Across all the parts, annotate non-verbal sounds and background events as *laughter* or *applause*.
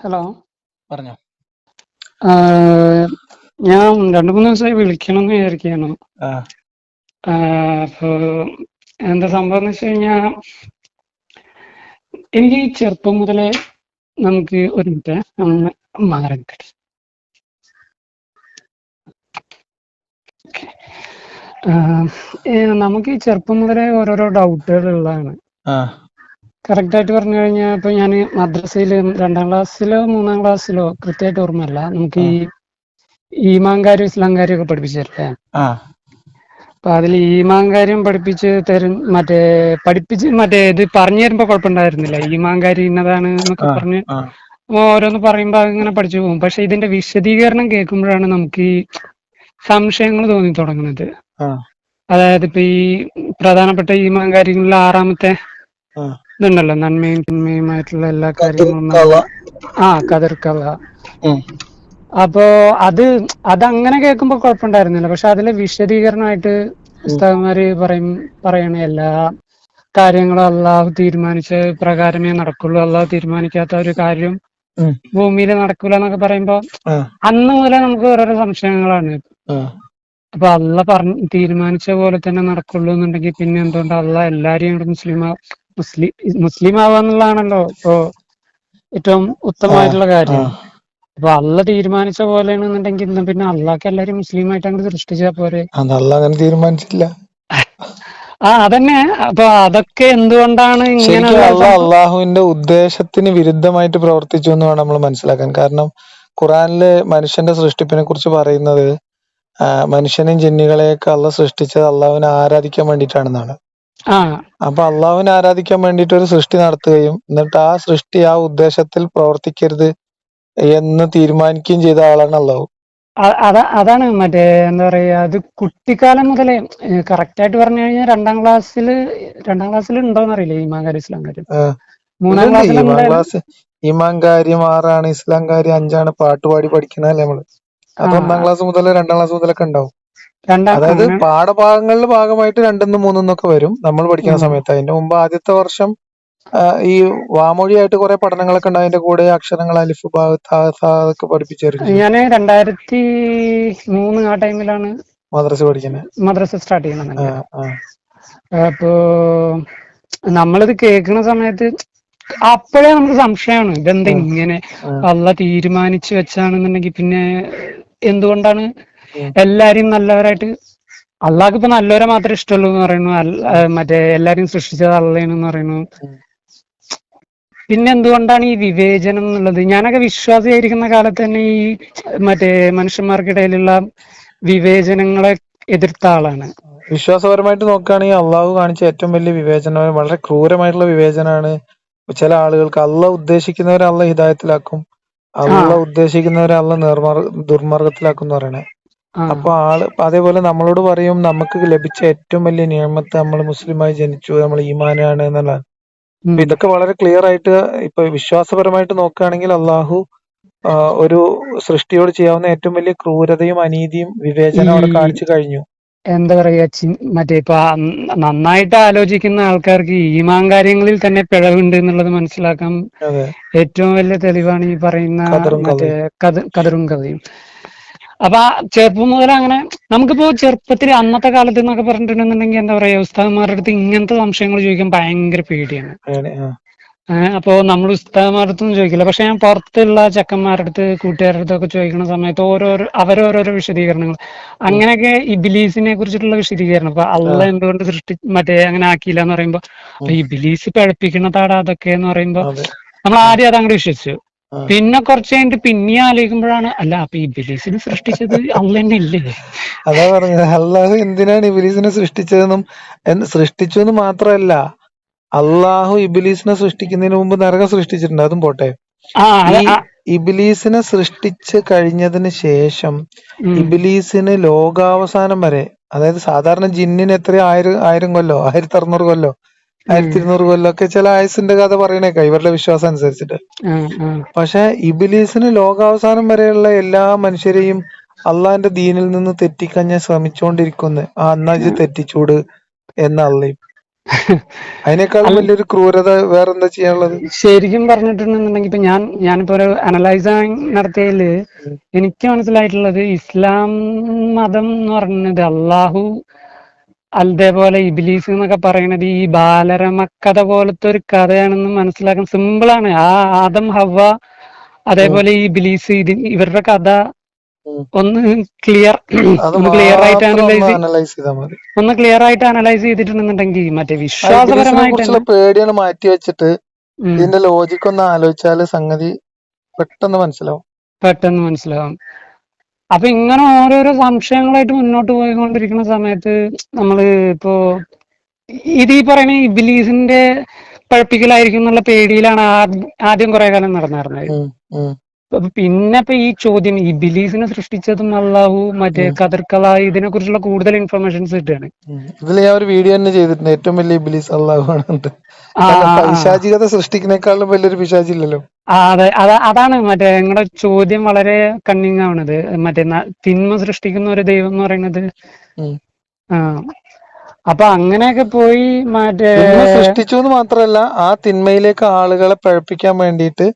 Hello. പറഞ്ഞോ. ഞാൻ രണ്ടു മൂന്ന് ദിവസമായി വിളിക്കണം എന്ന് വിചാരിക്കുകയാണ് അപ്പോ എന്താ സംഭവം എന്ന് വെച്ച് കഴിഞ്ഞാ എനിക്ക് ചെറുപ്പം മുതലേ നമുക്ക് ഒരു മിനിറ്റ് ഒന്ന് മാറി നിൽക്കട്ടെ ആഹ് നമുക്ക് ഈ ചെറുപ്പം മുതലേ ഓരോരോ ഡൗട്ടുകൾ ഉള്ളതാണ്. ആ കറക്റ്റ് ആയിട്ട് പറഞ്ഞു കഴിഞ്ഞാൽ ഇപ്പൊ ഞാൻ മദ്രസയിൽ രണ്ടാം ക്ലാസ്സിലോ മൂന്നാം ക്ലാസ്സിലോ കൃത്യമായിട്ട് ഓർമ്മയല്ല. നമുക്ക് ഈ ഈമാൻ ഇസ്ലാംകാരും ഒക്കെ പഠിപ്പിച്ചല്ലേ? അപ്പൊ അതിൽ ഈമാൻ കാര്യം പഠിപ്പിച്ച് തരും മറ്റേ പഠിപ്പിച്ച് മറ്റേ ഇത് പറഞ്ഞു തരുമ്പോ കുഴപ്പമുണ്ടായിരുന്നില്ല. ഈമാങ്കാരി ഇന്നതാണ് എന്നൊക്കെ പറഞ്ഞ് ഓരോന്ന് പറയുമ്പോ അങ്ങനെ പഠിച്ചു പോകും. പക്ഷെ ഇതിന്റെ വിശദീകരണം കേൾക്കുമ്പോഴാണ് നമുക്ക് ഈ സംശയങ്ങൾ തോന്നി തുടങ്ങുന്നത്. അതായത് ഇപ്പൊ ഈ പ്രധാനപ്പെട്ട ഈമാങ്കാരികളിൽ ആറാമത്തെ ഇതുണ്ടല്ലോ നന്മയും തിന്മയുമായിട്ടുള്ള എല്ലാ കാര്യങ്ങളും. ആ കതിർക്കവ. അപ്പോ അത് അതങ്ങനെ കേൾക്കുമ്പോ കുഴപ്പമുണ്ടായിരുന്നില്ല. പക്ഷെ അതിലെ വിശദീകരണമായിട്ട് പുസ്തകന്മാര് പറയും പറയണ എല്ലാ കാര്യങ്ങളും അള്ളാഹു തീരുമാനിച്ച പ്രകാരമേ നടക്കുള്ളൂ. അള്ളാഹു തീരുമാനിക്കാത്ത ഒരു കാര്യം ഭൂമിയിൽ നടക്കൂല എന്നൊക്കെ പറയുമ്പോ അന്ന് മുതലേ നമുക്ക് ഓരോരോ സംശയങ്ങളാണ്. അപ്പൊ അള്ള പറഞ്ഞ തീരുമാനിച്ച പോലെ തന്നെ നടക്കുള്ളൂ എന്നുണ്ടെങ്കിൽ പിന്നെ എന്തുകൊണ്ട് അള്ള എല്ലാരെയും കൂടെ മുസ്ലിം മുസ്ലിം മുസ്ലിം ആവാന്നുള്ളതാണല്ലോ ഇപ്പോ ഏറ്റവും ഉത്തമമായിട്ടുള്ള കാര്യം. അപ്പൊ അള്ള തീരുമാനിച്ച പോലെയാണെന്നുണ്ടെങ്കിൽ ഇന്ന് പിന്നെ അള്ളാഹ്ക്ക് എല്ലാരും മുസ്ലിം ആയിട്ട് അങ്ങോട്ട് സൃഷ്ടിച്ചാ പോരെ. അങ്ങനെ തീരുമാനിച്ചില്ല. ആ അതന്നെ. അപ്പൊ അതൊക്കെ എന്തുകൊണ്ടാണ് ഇങ്ങനെ അള്ളാഹുവിന്റെ ഉദ്ദേശത്തിന് വിരുദ്ധമായിട്ട് പ്രവർത്തിച്ചു എന്ന് വേണം നമ്മൾ മനസ്സിലാക്കാൻ. കാരണം ഖുറാനിൽ മനുഷ്യന്റെ സൃഷ്ടിപ്പിനെ കുറിച്ച് പറയുന്നത് മനുഷ്യനെയും ജിന്നുകളെയൊക്കെ അള്ള സൃഷ്ടിച്ചത് അള്ളാഹുവിനെ ആരാധിക്കാൻ വേണ്ടിയിട്ടാണെന്നാണ്. അപ്പൊ അള്ളാഹുവിനെ ആരാധിക്കാൻ വേണ്ടിയിട്ട് ഒരു സൃഷ്ടി നടത്തുകയും എന്നിട്ട് ആ സൃഷ്ടി ആ ഉദ്ദേശത്തിൽ പ്രവർത്തിക്കരുത് എന്ന് തീരുമാനിക്കുകയും ചെയ്ത ആളാണ് അള്ളാഹു. അതാണ് മറ്റേ എന്താ പറയാ അത് കുട്ടിക്കാലം മുതലേ കറക്റ്റ് ആയിട്ട് പറഞ്ഞു കഴിഞ്ഞാൽ രണ്ടാം ക്ലാസ്സിൽ രണ്ടാം ക്ലാസ്സിൽ ഉണ്ടോന്ന് അറിയില്ല ഇമാം കാര്യം ഇസ്ലാം കാര്യം മൂന്നാം ക്ലാസ് ഈമാൻ കാര്യം ആറാണ് ഇസ്ലാം കാര്യം അഞ്ചാണ് പാട്ടുപാടി പഠിക്കണല്ലേ നമ്മൾ. അത് ഒന്നാം ക്ലാസ് മുതൽ രണ്ടാം ക്ലാസ് മുതലൊക്കെ ഉണ്ടാവും. അതായത് പാഠഭാഗങ്ങളിൽ പാഠഭാഗങ്ങളുടെ ഭാഗമായിട്ട് രണ്ടെന്നും മൂന്നെന്നൊക്കെ വരും. നമ്മൾ പഠിക്കുന്ന സമയത്ത് അതിന്റെ മുമ്പ് ആദ്യത്തെ വർഷം ഈ വാമൊഴിയായിട്ട് കുറെ പഠനങ്ങളൊക്കെ ഉണ്ട്. അതിന്റെ കൂടെ അക്ഷരങ്ങൾ അലിഫ് ബാ താ സാ ഒക്കെ പഠിപ്പിച്ചു തരും ഞാൻ രണ്ടായിരത്തി മൂന്ന് ആ ടൈമിലാണ് മദ്രസ പഠിക്കുന്നത് മദ്രസ സ്റ്റാർട്ട് ചെയ്യണം അപ്പോ നമ്മളിത് കേൾക്കുന്ന സമയത്ത് അപ്പോഴേ നമുക്ക് സംശയമാണ്. ഇതെന്താ. ഇങ്ങനെ അല്ല തീരുമാനിച്ചു വെച്ചാണെന്നുണ്ടെങ്കിൽ പിന്നെ എന്തുകൊണ്ടാണ് ഉം. എല്ലാരെയും നല്ലവരായിട്ട് അള്ളാഹ് ഇപ്പൊ നല്ലവരെ മാത്രമേ ഇഷ്ടമുള്ളൂ എന്ന് പറയുന്നു. മറ്റേ എല്ലാരെയും സൃഷ്ടിച്ചത് അള്ളേനെന്ന് പറയുന്നു. പിന്നെ എന്തുകൊണ്ടാണ് ഈ വിവേചനം എന്നുള്ളത്? ഞാനൊക്കെ വിശ്വാസിയായിരിക്കുന്ന കാലത്ത് തന്നെ ഈ മറ്റേ മനുഷ്യന്മാർക്കിടയിലുള്ള വിവേചനങ്ങളെ എതിർത്ത ആളാണ്. വിശ്വാസപരമായിട്ട് നോക്കുകയാണെങ്കിൽ അള്ളാഹു കാണിച്ച ഏറ്റവും വലിയ വിവേചനം വളരെ ക്രൂരമായിട്ടുള്ള വിവേചനമാണ്. ചില ആളുകൾക്ക് അള്ള ഉദ്ദേശിക്കുന്നവരെ അള്ള ഹിതായത്തിലാക്കും അള്ള ഉദ്ദേശിക്കുന്നവരെ അള്ള നിർമാർ ദുർമാർഗത്തിലാക്കും എന്ന് പറയണേ. അപ്പൊ ആൾ അതേപോലെ നമ്മളോട് പറയും നമുക്ക് ലഭിച്ച ഏറ്റവും വലിയ നിയമത്ത് നമ്മൾ മുസ്ലിമായി ജനിച്ചു നമ്മൾ ഈമാനാണ് എന്നുള്ളതാണ്. അപ്പൊ ഇതൊക്കെ വളരെ ക്ലിയർ ആയിട്ട് ഇപ്പൊ വിശ്വാസപരമായിട്ട് നോക്കുകയാണെങ്കിൽ അള്ളാഹു ഒരു സൃഷ്ടിയോട് ചെയ്യാവുന്ന ഏറ്റവും വലിയ ക്രൂരതയും അനീതിയും വിവേചനം അവിടെ കാണിച്ചു കഴിഞ്ഞു. എന്താ പറയാ മറ്റേ ഇപ്പൊ നന്നായിട്ട് ആലോചിക്കുന്ന ആൾക്കാർക്ക് ഈമാൻ കാര്യങ്ങളിൽ തന്നെ പിഴവുണ്ട് എന്നുള്ളത് മനസ്സിലാക്കാൻ ഏറ്റവും വലിയ തെളിവാണ് ഈ പറയുന്ന മറ്റേ കതറും കഥയും അപ്പൊ ആ ചെറുപ്പം മുതൽ അങ്ങനെ നമുക്കിപ്പോ ചെറുപ്പത്തിൽ അന്നത്തെ കാലത്ത് എന്നൊക്കെ പറഞ്ഞിട്ടുണ്ടെന്നുണ്ടെങ്കിൽ എന്താ പറയാ ഉസ്താദന്മാരുടെ അടുത്ത് ഇങ്ങനത്തെ സംശയങ്ങൾ ചോദിക്കാൻ ഭയങ്കര പേടിയാണ്. അപ്പോ നമ്മൾ ഉസ്താദന്മാരുടെ അടുത്തൊന്നും ചോദിക്കില്ല. പക്ഷെ ഞാൻ പുറത്തുള്ള ചെക്കന്മാരുടെ അടുത്ത് കൂട്ടുകാരുടെ അടുത്തൊക്കെ ചോദിക്കുന്ന സമയത്ത് ഓരോരോ അവരോരോരോ വിശദീകരണങ്ങൾ അങ്ങനെയൊക്കെ ഇബിലീസിനെ കുറിച്ചിട്ടുള്ള വിശദീകരണം. അപ്പൊ അള്ള എന്തുകൊണ്ട് സൃഷ്ടി മറ്റേ അങ്ങനെ ആക്കിയില്ല എന്ന് പറയുമ്പോ ബിലീസ് ഇബിലീസ് പഴപ്പിക്കുന്നതാടാ അതൊക്കെ എന്ന് പറയുമ്പോ നമ്മൾ ആദ്യം അതങ്ങോട്ട് വിശ്വസിച്ചു. പിന്നെ കുറച്ച് കഴിഞ്ഞിട്ട് പിന്നെ ആലോചിക്കുമ്പോഴാണ് അല്ല അപ്പൊ ഇബിലീസിനെ സൃഷ്ടിച്ചത് അള്ള തന്നെ ഇല്ലേ അതാ പറഞ്ഞത്. അള്ളാഹു എന്തിനാണ് ഇബിലീസിനെ സൃഷ്ടിച്ചതെന്നും സൃഷ്ടിച്ചു എന്ന് മാത്രമല്ല അള്ളാഹു ഇബിലീസിനെ സൃഷ്ടിക്കുന്നതിന് മുമ്പ് നരകം സൃഷ്ടിച്ചിട്ടുണ്ട്. അതും പോട്ടെ. ഇബിലീസിനെ സൃഷ്ടിച്ച് കഴിഞ്ഞതിന് ശേഷം ഇബിലീസിന് ലോകാവസാനം വരെ അതായത് സാധാരണ ജിന്നിന് എത്ര ആയിരം ആയിരം കൊല്ലോ ആയിരത്തി അറുന്നൂറ് കൊല്ലോ ആയിരത്തി ഇരുന്നൂറ് കൊല്ലമൊക്കെ ചില ആയുസിന്റെ കഥ പറയണേക്ക ഇവരുടെ വിശ്വാസം അനുസരിച്ചിട്ട്. പക്ഷെ ഇബിലീസിന് ലോകാവസാനം വരെയുള്ള എല്ലാ മനുഷ്യരെയും അള്ളാന്റെ ദീനിൽ നിന്ന് തെറ്റിക്കാൻ ഞാൻ ശ്രമിച്ചുകൊണ്ടിരിക്കുന്നു ആ അന്നാജ് തെറ്റിച്ചൂട് എന്ന അള്ളയും. അതിനേക്കാൾ വലിയൊരു ക്രൂരത വേറെന്താ ചെയ്യാനുള്ളത്? ശരിക്കും പറഞ്ഞിട്ടുണ്ടെന്നുണ്ടെങ്കിൽ ഇപ്പൊ ഞാൻ ഞാനിപ്പോ ഒരു അനലൈസ് നടത്തിയതിൽ എനിക്ക് മനസ്സിലായിട്ടുള്ളത് ഇസ്ലാം മതം എന്ന് പറയുന്നത് അള്ളാഹു അതേപോലെ ഇബിലീസ് എന്നൊക്കെ പറയുന്നത് ഈ ബാലരമക്കഥ പോലത്തെ ഒരു കഥയാണെന്ന് മനസ്സിലാക്കാൻ സിമ്പിൾ ആണ്. ആ ആദം ഹവ അതേപോലെ ഈ ബിലീസ് ഇത് ഇവരുടെ കഥ ഒന്ന് ക്ലിയർ ഒന്ന് ക്ലിയർ ആയിട്ട് അനലൈസ് ഒന്ന് ക്ലിയർ ആയിട്ട് അനലൈസ് ചെയ്തിട്ടുണ്ടെന്നുണ്ടെങ്കിൽ മറ്റേ വിശ്വാസപരമായിട്ടുള്ള പേടിയാണ് മാറ്റി വെച്ചിട്ട് ഇതിന്റെ ലോജിക് ഒന്ന് ആലോചിച്ചാൽ സംഗതി പെട്ടെന്ന് മനസ്സിലാവും. പെട്ടെന്ന് മനസ്സിലാവും. അപ്പൊ ഇങ്ങനെ ഓരോരോ സംശയങ്ങളായിട്ട് മുന്നോട്ട് പോയിക്കൊണ്ടിരിക്കുന്ന സമയത്ത് നമ്മൾ ഇപ്പോ ഇത് ഈ പറയുന്ന ഇബിലീസിന്റെ പഴപ്പിക്കലായിരിക്കും എന്നുള്ള പേടിയിലാണ് ആദ്യം കുറെ കാലം നടന്നിരുന്നത് പിന്നെ ഇപ്പൊ ഈ ചോദ്യം ഈ ബിലീഫിനെ സൃഷ്ടിച്ചതും അള്ളാഹു മറ്റേ കതിർക്കള ഇതിനെ കുറിച്ചുള്ള കൂടുതൽ ഇൻഫർമേഷൻസ് കിട്ടുകയാണ്. ഇതിൽ ഇതിൽ ഞാൻ ഒരു വീഡിയോ തന്നെ ചെയ്തിട്ടുണ്ട്. ഏറ്റവും വലിയ ബിലീസ് അള്ളാഹു ആണ് പിശാചികത സൃഷ്ടിക്കുന്നേക്കാളും വലിയൊരു പിശാചില്ലല്ലോ. അതെ. അത- അതാണ് മറ്റേ നിങ്ങളുടെ ചോദ്യം വളരെ കണ്ണിങ് ആവണത്. മറ്റേ തിന്മ സൃഷ്ടിക്കുന്ന ഒരു ദൈവം എന്ന് പറയുന്നത്. അപ്പൊ അങ്ങനെയൊക്കെ പോയി മറ്റേ സൃഷ്ടിച്ചു എന്ന് മാത്രമല്ല ആ തിന്മയിലേക്ക് ആളുകളെ പഴപ്പിക്കാൻ വേണ്ടിയിട്ട്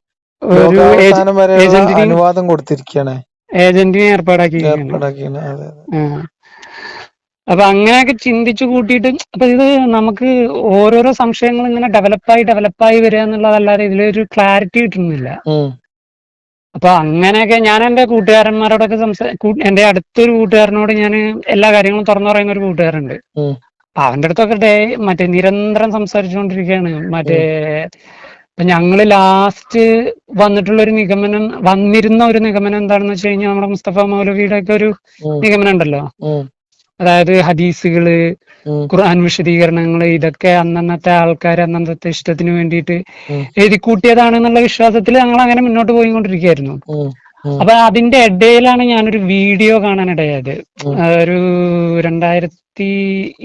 അനുവാദം കൊടുത്തിരിക്കുകയാണ് ഏജന്റിനെ ഏർപ്പാടാക്കി. അപ്പൊ അങ്ങനെയൊക്കെ ചിന്തിച്ചു കൂട്ടിയിട്ട് അപ്പൊ ഇത് നമുക്ക് ഓരോരോ സംശയങ്ങൾ ഇങ്ങനെ ഡെവലപ്പായി ഡെവലപ്പായി വരിക എന്നുള്ളതല്ലാതെ ഇതിലൊരു ക്ലാരിറ്റി കിട്ടുന്നില്ല. അപ്പൊ അങ്ങനെയൊക്കെ ഞാൻ എന്റെ കൂട്ടുകാരന്മാരോടൊക്കെ സംസാ എന്റെ അടുത്തൊരു കൂട്ടുകാരനോട് ഞാൻ എല്ലാ കാര്യങ്ങളും തുറന്നു പറയുന്ന ഒരു കൂട്ടുകാരുണ്ട് അവന്റെ അടുത്തൊക്കെ മറ്റേ നിരന്തരം സംസാരിച്ചുകൊണ്ടിരിക്കുകയാണ്. മറ്റേ ഇപ്പൊ ഞങ്ങൾ ലാസ്റ്റ് വന്നിട്ടുള്ള ഒരു നിഗമനം വന്നിരുന്ന ഒരു നിഗമനം എന്താണെന്ന് വെച്ച് കഴിഞ്ഞാൽ നമ്മുടെ മുസ്തഫ മൗലവിയുടെ ഒക്കെ ഒരു നിഗമനം ഉണ്ടല്ലോ അതായത് ഹദീസുകൾ ഖുർആൻ വിശദീകരണങ്ങൾ ഇതൊക്കെ അന്നന്നത്തെ ആൾക്കാർ അന്നന്നത്തെ ഇഷ്ടത്തിന് വേണ്ടിയിട്ട് എഴുതിക്കൂട്ടിയതാണെന്നുള്ള എഴുതി കൂട്ടിയതാണെന്നുള്ള വിശ്വാസത്തിൽ ഞങ്ങൾ അങ്ങനെ മുന്നോട്ട് പോയിക്കൊണ്ടിരിക്കുകയായിരുന്നു അപ്പൊ അതിന്റെ ഇടയിലാണ് ഞാനൊരു വീഡിയോ കാണാനിടയായത്. ഒരു രണ്ടായിരത്തി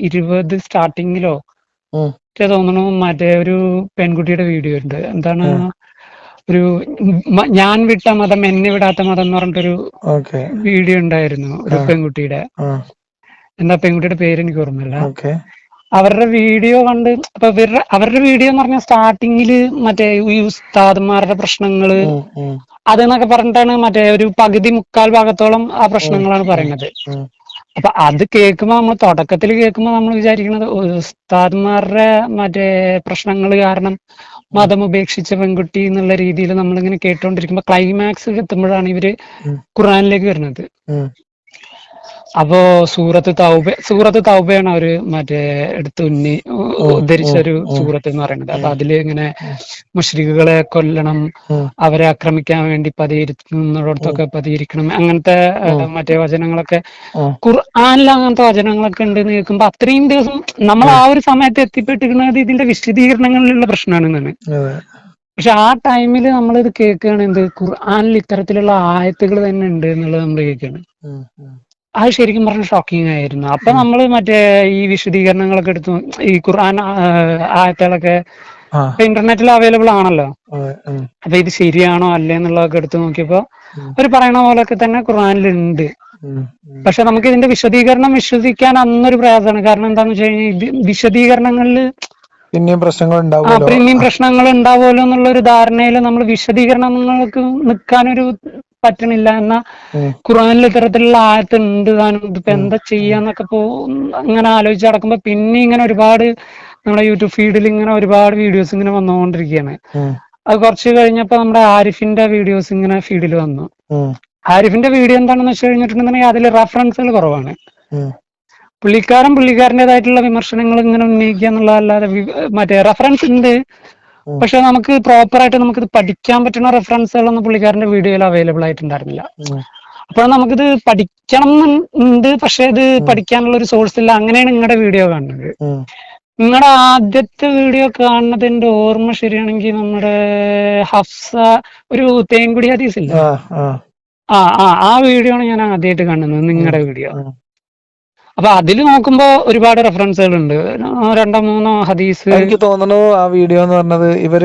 ഇരുപത് സ്റ്റാർട്ടിങ്ങിലോ ഉം. ഒക്കെ തോന്നുന്നു മറ്റേ ഒരു പെൺകുട്ടിയുടെ വീഡിയോ ഉണ്ട്. എന്താണ് ഒരു ഞാൻ വിട്ട മതം എന്നെ വിടാത്ത മതം എന്ന് പറഞ്ഞിട്ടൊരു വീഡിയോ ഉണ്ടായിരുന്നു ഒരു. പെൺകുട്ടിയുടെ. എന്താ പെൺകുട്ടിയുടെ പേര് എനിക്ക് ഓർമ്മയില്ല. അവരുടെ വീഡിയോ കണ്ട് അപ്പൊ ഇവരുടെ അവരുടെ വീഡിയോ എന്ന് പറഞ്ഞാൽ സ്റ്റാർട്ടിങ്ങിൽ മറ്റേ ഈ ഉസ്താദന്മാരുടെ പ്രശ്നങ്ങൾ അതെന്നൊക്കെ പറഞ്ഞിട്ടാണ് മറ്റേ ഒരു പകുതി മുക്കാൽ ഭാഗത്തോളം ആ പ്രശ്നങ്ങളാണ് പറയുന്നത്. അപ്പൊ അത് കേൾക്കുമ്പോ നമ്മൾ തുടക്കത്തിൽ കേൾക്കുമ്പോ നമ്മൾ വിചാരിക്കുന്നത് ഉസ്താദ്മാരുടെ മറ്റേ പ്രശ്നങ്ങൾ കാരണം മതം ഉപേക്ഷിച്ച പെൺകുട്ടി എന്നുള്ള രീതിയിൽ നമ്മളിങ്ങനെ കേട്ടോണ്ടിരിക്കുമ്പോ ക്ലൈമാക്സ് എത്തുമ്പോഴാണ് ഇവർ. ഖുറാനിലേക്ക് വരുന്നത് അപ്പോ സൂറത്ത് തൗബ സൂറത്ത് തൗബയാണ് അവർ മറ്റേ എടുത്ത് ഉന്നി ഉദ്ധരിച്ച ഒരു. സൂറത്ത് എന്ന് പറയുന്നത്. അപ്പൊ അതിൽ ഇങ്ങനെ മുഷ്രിഖുകളെ കൊല്ലണം അവരെ ആക്രമിക്കാൻ വേണ്ടി പതിയിരിക്കുന്നിടത്തൊക്കെ പതിയിരിക്കണം. അങ്ങനത്തെ മറ്റേ വചനങ്ങളൊക്കെ ഖുർആാനിൽ അങ്ങനത്തെ വചനങ്ങളൊക്കെ ഉണ്ട് എന്ന് കേൾക്കുമ്പോ അത്രയും ദിവസം നമ്മൾ ആ ഒരു സമയത്ത് എത്തിപ്പെട്ടിരിക്കുന്നത് ഇതിന്റെ വിശദീകരണങ്ങളിലുള്ള പ്രശ്നമാണെന്നാണ്. പക്ഷെ ആ ടൈമിൽ നമ്മൾ ഇത് കേൾക്കുകയാണ് എന്ത് ഖുർആനിൽ ഇത്തരത്തിലുള്ള ആയത്തുകൾ തന്നെ ഉണ്ട് എന്നുള്ളത് നമ്മൾ കേൾക്കുകയാണ്. അത് ശരിക്കും പറഞ്ഞ ഷോക്കിംഗ് ആയിരുന്നു. അപ്പൊ നമ്മൾ മറ്റേ ഈ വിശദീകരണങ്ങളൊക്കെ എടുത്തു ഈ ഖുർആൻ ആയത്തുകളൊക്കെ ഇന്റർനെറ്റിൽ അവൈലബിൾ ആണല്ലോ. അപ്പൊ ഇത് ശരിയാണോ അല്ലേ എടുത്തു നോക്കിയപ്പോ അവർ അവർ പറയണ പോലൊക്കെ തന്നെ ഖുർആാനിലുണ്ട്. പക്ഷെ നമുക്ക് ഇതിന്റെ വിശദീകരണം വിശ്വസിക്കാൻ അന്നൊരു പ്രയാസമാണ്. കാരണം എന്താന്ന് വെച്ച് കഴിഞ്ഞാൽ വിശദീകരണങ്ങളിൽ വിശദീകരണങ്ങളിൽ പിന്നെയും പ്രശ്നങ്ങൾ ഉണ്ടാവുമല്ലോ. പിന്നെയും പ്രശ്നങ്ങൾ ഉണ്ടാവുമല്ലോ എന്നുള്ള ഒരു ധാരണയിൽ നമ്മൾ വിശദീകരണങ്ങൾക്ക് നിൽക്കാനൊരു പറ്റണില്ല എന്ന ഖുറാനിൽ ഇത്തരത്തിലുള്ള ആയത്ത് ഉണ്ട് താനും ഇതിപ്പോ എന്താ ചെയ്യാന്നൊക്കെ പോ അങ്ങനെ ആലോചിച്ച് നടക്കുമ്പോ പിന്നെ ഇങ്ങനെ ഒരുപാട് നമ്മുടെ യൂട്യൂബ് ഫീഡിൽ ഇങ്ങനെ ഒരുപാട് വീഡിയോസ് ഇങ്ങനെ വന്നുകൊണ്ടിരിക്കുകയാണ്. അത് കുറച്ച് കഴിഞ്ഞപ്പോ നമ്മുടെ ആരിഫിന്റെ വീഡിയോസ് ഇങ്ങനെ ഫീഡിൽ വന്നു. ആരിഫിന്റെ വീഡിയോ എന്താണെന്ന് വെച്ച് കഴിഞ്ഞിട്ടുണ്ടെങ്കിൽ അതിൽ റെഫറൻസുകൾ കുറവാണ്. പുള്ളിക്കാരൻ പുള്ളിക്കാരന്റെതായിട്ടുള്ള വിമർശനങ്ങൾ ഇങ്ങനെ ഉന്നയിക്കുക എന്നുള്ളതല്ലാതെ മറ്റേ റെഫറൻസ് ഉണ്ട്. പക്ഷെ നമുക്ക് പ്രോപ്പർ ആയിട്ട് നമുക്ക് ഇത് പഠിക്കാൻ പറ്റുന്ന റെഫറൻസുകളൊന്നും പുള്ളിക്കാരന്റെ വീഡിയോയിൽ അവൈലബിൾ ആയിട്ടുണ്ടായിരുന്നില്ല. അപ്പൊ അപ്പോൾ നമുക്കിത് പഠിക്കണം എന്നുണ്ട് പക്ഷെ ഇത് പഠിക്കാനുള്ള ഒരു സോഴ്സ് ഇല്ല. അങ്ങനെയാണ് നിങ്ങളുടെ വീഡിയോ കാണുന്നത്. നിങ്ങളുടെ ആദ്യത്തെ വീഡിയോ കാണുന്നതിന്റെ ഓർമ്മ ശരിയാണെങ്കിൽ നമ്മുടെ ഹഫ്സ ഒരു തേൻകുടി ഹദീസ് ഇല്ല ആ. ആ ആ വീഡിയോ ആണ് ഞാൻ ആദ്യമായിട്ട് കാണുന്നത്. നിങ്ങളുടെ വീഡിയോ. അപ്പൊ അതിൽ നോക്കുമ്പോ ഒരുപാട് റെഫറൻസുകൾ ഉണ്ട് രണ്ടോ മൂന്നോ ഹദീസ്. എനിക്ക് തോന്നുന്നു ആ വീഡിയോ എന്ന് പറഞ്ഞത് ഇവർ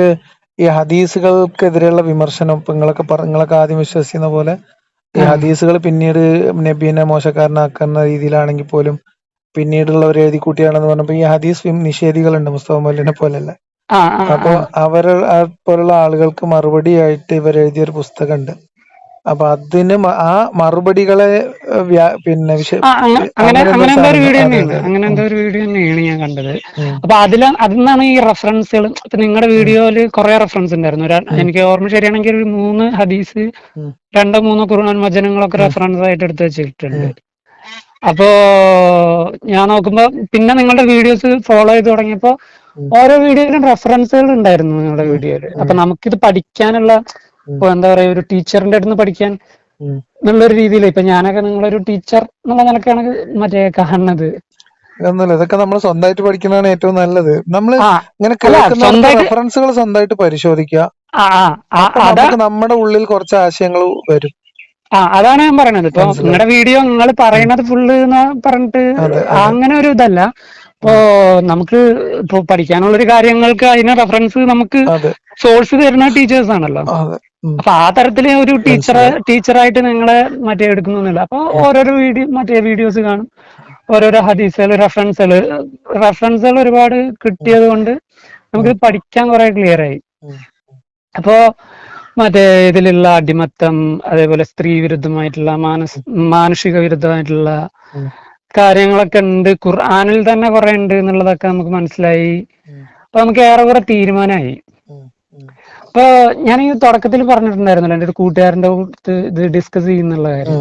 ഈ ഹദീസുകൾക്കെതിരെയുള്ള വിമർശനം ഇപ്പൊ നിങ്ങളൊക്കെ നിങ്ങളൊക്കെ ആദ്യം വിശ്വസിക്കുന്ന പോലെ ഈ ഹദീസുകൾ പിന്നീട് നബീനെ മോശക്കാരനാക്കുന്ന രീതിയിലാണെങ്കിൽ പോലും പിന്നീടുള്ളവർ എഴുതി കൂട്ടിയാണെന്ന് പറഞ്ഞപ്പോ ഈ ഹദീസ് നിഷേധികളുണ്ട് മുസ്തഫ മല്ലിനെ പോലെയല്ല. അപ്പോ അവർ പോലുള്ള ആളുകൾക്ക് മറുപടിയായിട്ട് ഇവർ എഴുതിയ ഒരു പുസ്തകമുണ്ട്. അപ്പൊ അതിന് ആ മറുപടികളെ പിന്നെ അങ്ങനെ അങ്ങനെ എന്തോ ഒരു വീഡിയോ തന്നെയാണ്. അങ്ങനെ എന്തോ ഒരു വീഡിയോ തന്നെയാണ് ഞാൻ കണ്ടത്. അപ്പൊ അതിൽ അതിന്നാണ് ഈ റെഫറൻസുകൾ ഇപ്പൊ നിങ്ങളുടെ വീഡിയോയിൽ കുറെ റെഫറൻസ് ഉണ്ടായിരുന്നു. എനിക്ക് ഓർമ്മ ശരിയാണെങ്കിൽ ഒരു മൂന്ന് ഹദീസ്. രണ്ടോ മൂന്നോ ഖുർആൻ വചനങ്ങളൊക്കെ റെഫറൻസ് ആയിട്ട് എടുത്തു വെച്ചിട്ടുണ്ട്. അപ്പോ ഞാൻ നോക്കുമ്പോ പിന്നെ നിങ്ങളുടെ വീഡിയോസ് ഫോളോ ചെയ്ത് തുടങ്ങിയപ്പോ ഓരോ വീഡിയോയിലും റെഫറൻസുകൾ ഉണ്ടായിരുന്നു നിങ്ങളുടെ വീഡിയോയിൽ അപ്പൊ നമുക്കിത് പഠിക്കാനുള്ള ഇപ്പൊ എന്താ പറയാ ഒരു ടീച്ചറിന്റെ അടുത്ത് പഠിക്കാൻ. എന്നുള്ളൊരു രീതിയിൽ ഇപ്പൊ ഞാനൊക്കെ നിങ്ങളൊരു ടീച്ചർ എന്നുള്ള നിലക്കാണ് മറ്റേ കാണുന്നത്. ഒന്നുമില്ല ഇതൊക്കെ നമ്മൾ സ്വന്തമായിട്ട് പഠിക്കുന്നതാണ് ഏറ്റവും നല്ലത്. നമ്മൾ ഇങ്ങനെ റെഫറൻസുകൾ സ്വന്തമായിട്ട് പരിശോധിക്കുക. നമ്മുടെ ഉള്ളിൽ കുറച്ച് ആശയങ്ങൾ വരും. ആ അതാണ് ഞാൻ പറയണത് ഇപ്പൊ നിങ്ങളുടെ വീഡിയോ നിങ്ങൾ പറയണത് ഫുള്ള് എന്ന് പറഞ്ഞിട്ട് അങ്ങനെ ഒരു ഇതല്ല. ഇപ്പോ നമുക്ക് ഇപ്പൊ പഠിക്കാനുള്ളൊരു കാര്യങ്ങൾക്ക് അതിന് റെഫറൻസ് നമുക്ക് സോഴ്സ് തരുന്ന ടീച്ചേഴ്സ് ആണല്ലോ. അപ്പൊ ആ തരത്തിൽ ഒരു ടീച്ചർ ടീച്ചറായിട്ട് നിങ്ങളെ മറ്റേ എടുക്കുന്നൊന്നുമില്ല അപ്പൊ ഓരോരോ വീഡിയോ മറ്റേ വീഡിയോസ് കാണും. ഓരോരോ ഹദീസുകൾ റെഫറൻസുകൾ റെഫറൻസുകൾ ഒരുപാട് കിട്ടിയത് കൊണ്ട് നമുക്ക് പഠിക്കാൻ കുറെ ക്ലിയർ ആയി. അപ്പോ മറ്റേ ഇതിലുള്ള അടിമത്തം അതേപോലെ സ്ത്രീ വിരുദ്ധമായിട്ടുള്ള മാനസ് മാനുഷിക വിരുദ്ധമായിട്ടുള്ള കാര്യങ്ങളൊക്കെ ഉണ്ട്. ഖുർആാനിൽ തന്നെ കുറെ ഉണ്ട് എന്നുള്ളതൊക്കെ നമുക്ക് മനസ്സിലായി. അപ്പൊ നമുക്ക് ഏറെക്കുറെ തീരുമാനമായി. ഉം. ഉം. അപ്പൊ ഞാൻ ഈ തുടക്കത്തിൽ പറഞ്ഞിട്ടുണ്ടായിരുന്നല്ലോ എന്റെ ഒരു കൂട്ടുകാരന്റെ അടുത്ത് ഇത് ഡിസ്കസ് ചെയ്യുന്നുള്ള കാര്യം.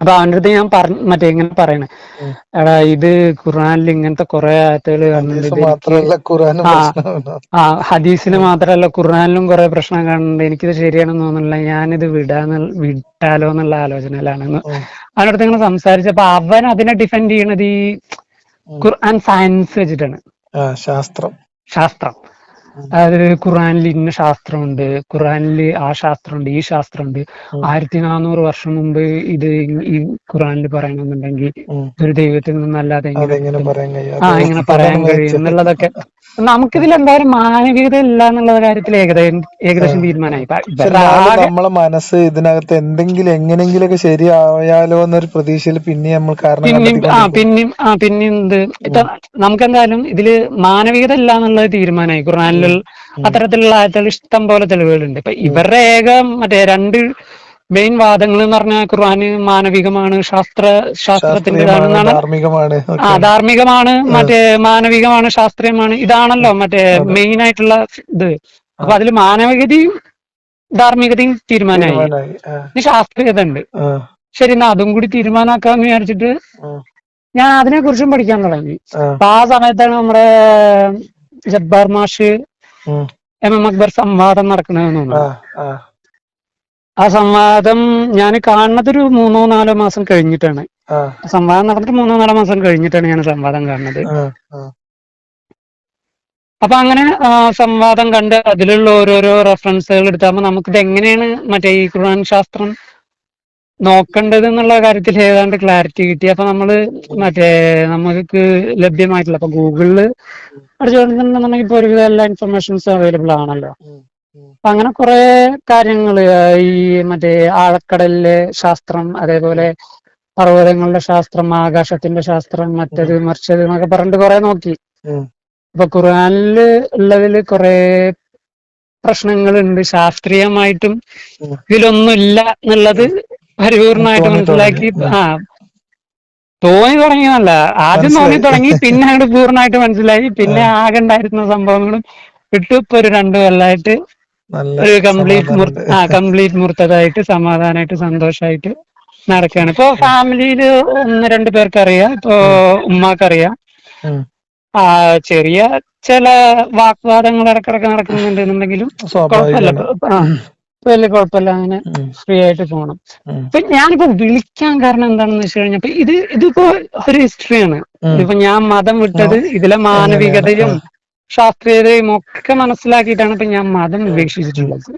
അപ്പൊ അവന്റെ അടുത്ത് ഞാൻ പറഞ്ഞ മറ്റേ ഇങ്ങനെ പറയണേ. എടാ ഇത് ഖുർആനിൽ ഇങ്ങനത്തെ കുറെ ആയത്തുകൾ കാണുന്നുണ്ട്. ആ. ഹദീസിന് മാത്രല്ല ഖുർആനിലും കുറെ പ്രശ്നം കാണുന്നുണ്ട്. എനിക്കിത് ശരിയാണെന്ന് തോന്നുന്നില്ല. ഞാനിത് വിടാന്ന് വിട്ടാലോ എന്നുള്ള ആലോചനയിലാണെന്ന്. ഉം. അവനടുത്ത് ഇങ്ങനെ സംസാരിച്ചപ്പോ അവൻ അതിനെ ഡിഫെൻഡ് ചെയ്യണത് ഈ ഖുർആൻ സയൻസ് വെച്ചിട്ടാണ്. ശാസ്ത്രം. ശാസ്ത്രം. അതായത് ഖുറാനിൽ ഇന്ന ശാസ്ത്രമുണ്ട് ഖുറാനിൽ ആ ശാസ്ത്രമുണ്ട് ഈ ശാസ്ത്രമുണ്ട്. ആയിരത്തി നാനൂറ് വർഷം മുമ്പ് ഇത് ഈ ഖുറാനിൽ പറയണമെന്നുണ്ടെങ്കിൽ ഒരു ദൈവത്തിൽ നിന്നല്ലാതെ ആ ഇങ്ങനെ പറയാൻ കഴിയും എന്നുള്ളതൊക്കെ. നമുക്കിതിൽ എന്തായാലും മാനവികത ഇല്ല എന്നുള്ള കാര്യത്തിൽ ഏകദേശം ഏകദേശം തീരുമാനമായി. നമ്മളെ മനസ്സ് ഇതിനകത്ത് എന്തെങ്കിലും എങ്ങനെങ്കിലൊക്കെ ശരിയായാലോ എന്നൊരു പ്രതീക്ഷയിൽ പിന്നെ നമ്മൾ കാരണം പിന്നെയും ആ. പിന്നെയും ആ പിന്നെ എന്ത്? നമുക്ക് നമുക്കെന്തായാലും ഇതിൽ മാനവികത ഇല്ല എന്നുള്ളത് തീരുമാനമായി. ഖുർആനിൽ അത്തരത്തിലുള്ള ആയത്തുകൾ ഇഷ്ടം പോലെ തെളിവുകളുണ്ട്. ഇപ്പൊ ഇവരുടെ ഏക മറ്റേ രണ്ട് മെയിൻ വാദങ്ങൾ എന്ന് പറഞ്ഞാൽ ഖുർആന് മാനവികമാണ് ശാസ്ത്ര ശാസ്ത്രത്തിന്റേതാണെന്നാണ് ശാസ്ത്രത്തിന്റെതാണെന്നാണ് ആ. ധാർമ്മികമാണ് മറ്റേ മാനവികമാണ് ശാസ്ത്രീയമാണ് ഇതാണല്ലോ മറ്റേ മെയിൻ ആയിട്ടുള്ള ഇത്. അപ്പൊ അതിൽ മാനവികതയും ധാർമ്മികതയും തീരുമാനമായി. ഇനി ശാസ്ത്രീയത ഉണ്ട് ശരി എന്നാ അതും കൂടി തീരുമാനാക്കാന്ന് വിചാരിച്ചിട്ട് ഞാൻ അതിനെ കുറിച്ചും പഠിക്കാൻ തുടങ്ങി. അപ്പൊ ആ സമയത്താണ് നമ്മുടെ ജബ്ബാർ മാഷ് എം എം അക്ബർ സംവാദം നടക്കണമെന്ന് ആ, തോന്നുന്നു ആ, സംവാദം ഞാൻ കാണുന്നത് ഒരു മൂന്നോ നാലോ മാസം കഴിഞ്ഞിട്ടാണ്. സംവാദം നടന്നിട്ട് മൂന്നോ നാലോ മാസം കഴിഞ്ഞിട്ടാണ് ഞാൻ സംവാദം കാണുന്നത്. അപ്പൊ അങ്ങനെ സംവാദം കണ്ട് അതിലുള്ള ഓരോരോ റെഫറൻസുകൾ എടുത്താകുമ്പോൾ നമുക്കിത് എങ്ങനെയാണ് മറ്റേ ഈ ഖുർആൻ ശാസ്ത്രം നോക്കേണ്ടത് എന്നുള്ള കാര്യത്തിൽ ഏതാണ്ട് ക്ലാരിറ്റി കിട്ടി. അപ്പൊ നമ്മൾ മറ്റേ നമുക്ക് ലഭ്യമായിട്ടുള്ള അപ്പൊ ഗൂഗിളിൽ അടിച്ചുകൊണ്ടിട്ടുണ്ടെന്നുണ്ടെങ്കിൽ ഇപ്പൊ ഒരുവിധ എല്ലാ ഇൻഫർമേഷൻസും അവൈലബിൾ ആണല്ലോ. അപ്പൊ അങ്ങനെ കുറെ കാര്യങ്ങൾ ഈ മറ്റേ ആഴക്കടലിലെ ശാസ്ത്രം അതേപോലെ പർവതങ്ങളുടെ ശാസ്ത്രം ആകാശത്തിന്റെ ശാസ്ത്രം മറ്റേത് മറിച്ചത് എന്നൊക്കെ പറഞ്ഞിട്ട് കുറെ നോക്കി. ഇപ്പൊ അപ്പൊ ഖുർആനിൽ ഉള്ളതിൽ കുറെ പ്രശ്നങ്ങളുണ്ട്. ശാസ്ത്രീയമായിട്ടും ഇതിലൊന്നുമില്ല എന്നുള്ളത് പരിപൂർണമായിട്ട് മനസ്സിലാക്കി. ആ. തോന്നി തുടങ്ങിയതല്ല. ആദ്യം തോന്നി തുടങ്ങി പിന്നെ അങ്ങോട്ട് പൂർണമായിട്ട് മനസ്സിലായി. പിന്നെ ആകെ ഉണ്ടായിരുന്ന സംഭവങ്ങളും ഇട്ടു ഇപ്പൊ ഒരു രണ്ടു കൊല്ലായിട്ട് ഒരു കംപ്ലീറ്റ് ആ കംപ്ലീറ്റ് മുർത്തതായിട്ട് സമാധാനമായിട്ട് സന്തോഷമായിട്ട് നടക്കുകയാണ് ഇപ്പൊ ഫാമിലിയിൽ ഒന്ന് രണ്ട് പേർക്ക് അറിയാം ഇപ്പൊ ഉമ്മാക്കറിയാം. ആ ചെറിയ ചില വാഗ്വാദങ്ങൾ ഇടക്കിടക്ക് നടക്കുന്നുണ്ടെന്നുണ്ടെങ്കിലും കുഴപ്പമില്ല സ്വാഭാവികമാണ്. ഇപ്പൊ, ആ, വലിയ കുഴപ്പമില്ല അങ്ങനെ ഫ്രീ ആയിട്ട് പോകണം ഇപ്പൊ ഞാനിപ്പോ വിളിക്കാൻ കാരണം എന്താണെന്ന് വെച്ച് കഴിഞ്ഞപ്പോ ഇത് ഇതിപ്പോ ഒരു ഹിസ്റ്ററിയാണ്. ഇപ്പൊ ഞാൻ മതം വിട്ടത് ഇതിലെ മാനവികതയും ശാസ്ത്രീയതയും ഒക്കെ മനസ്സിലാക്കിയിട്ടാണ് ഇപ്പൊ ഞാൻ മതം ഉപേക്ഷിച്ചിട്ടുള്ളത്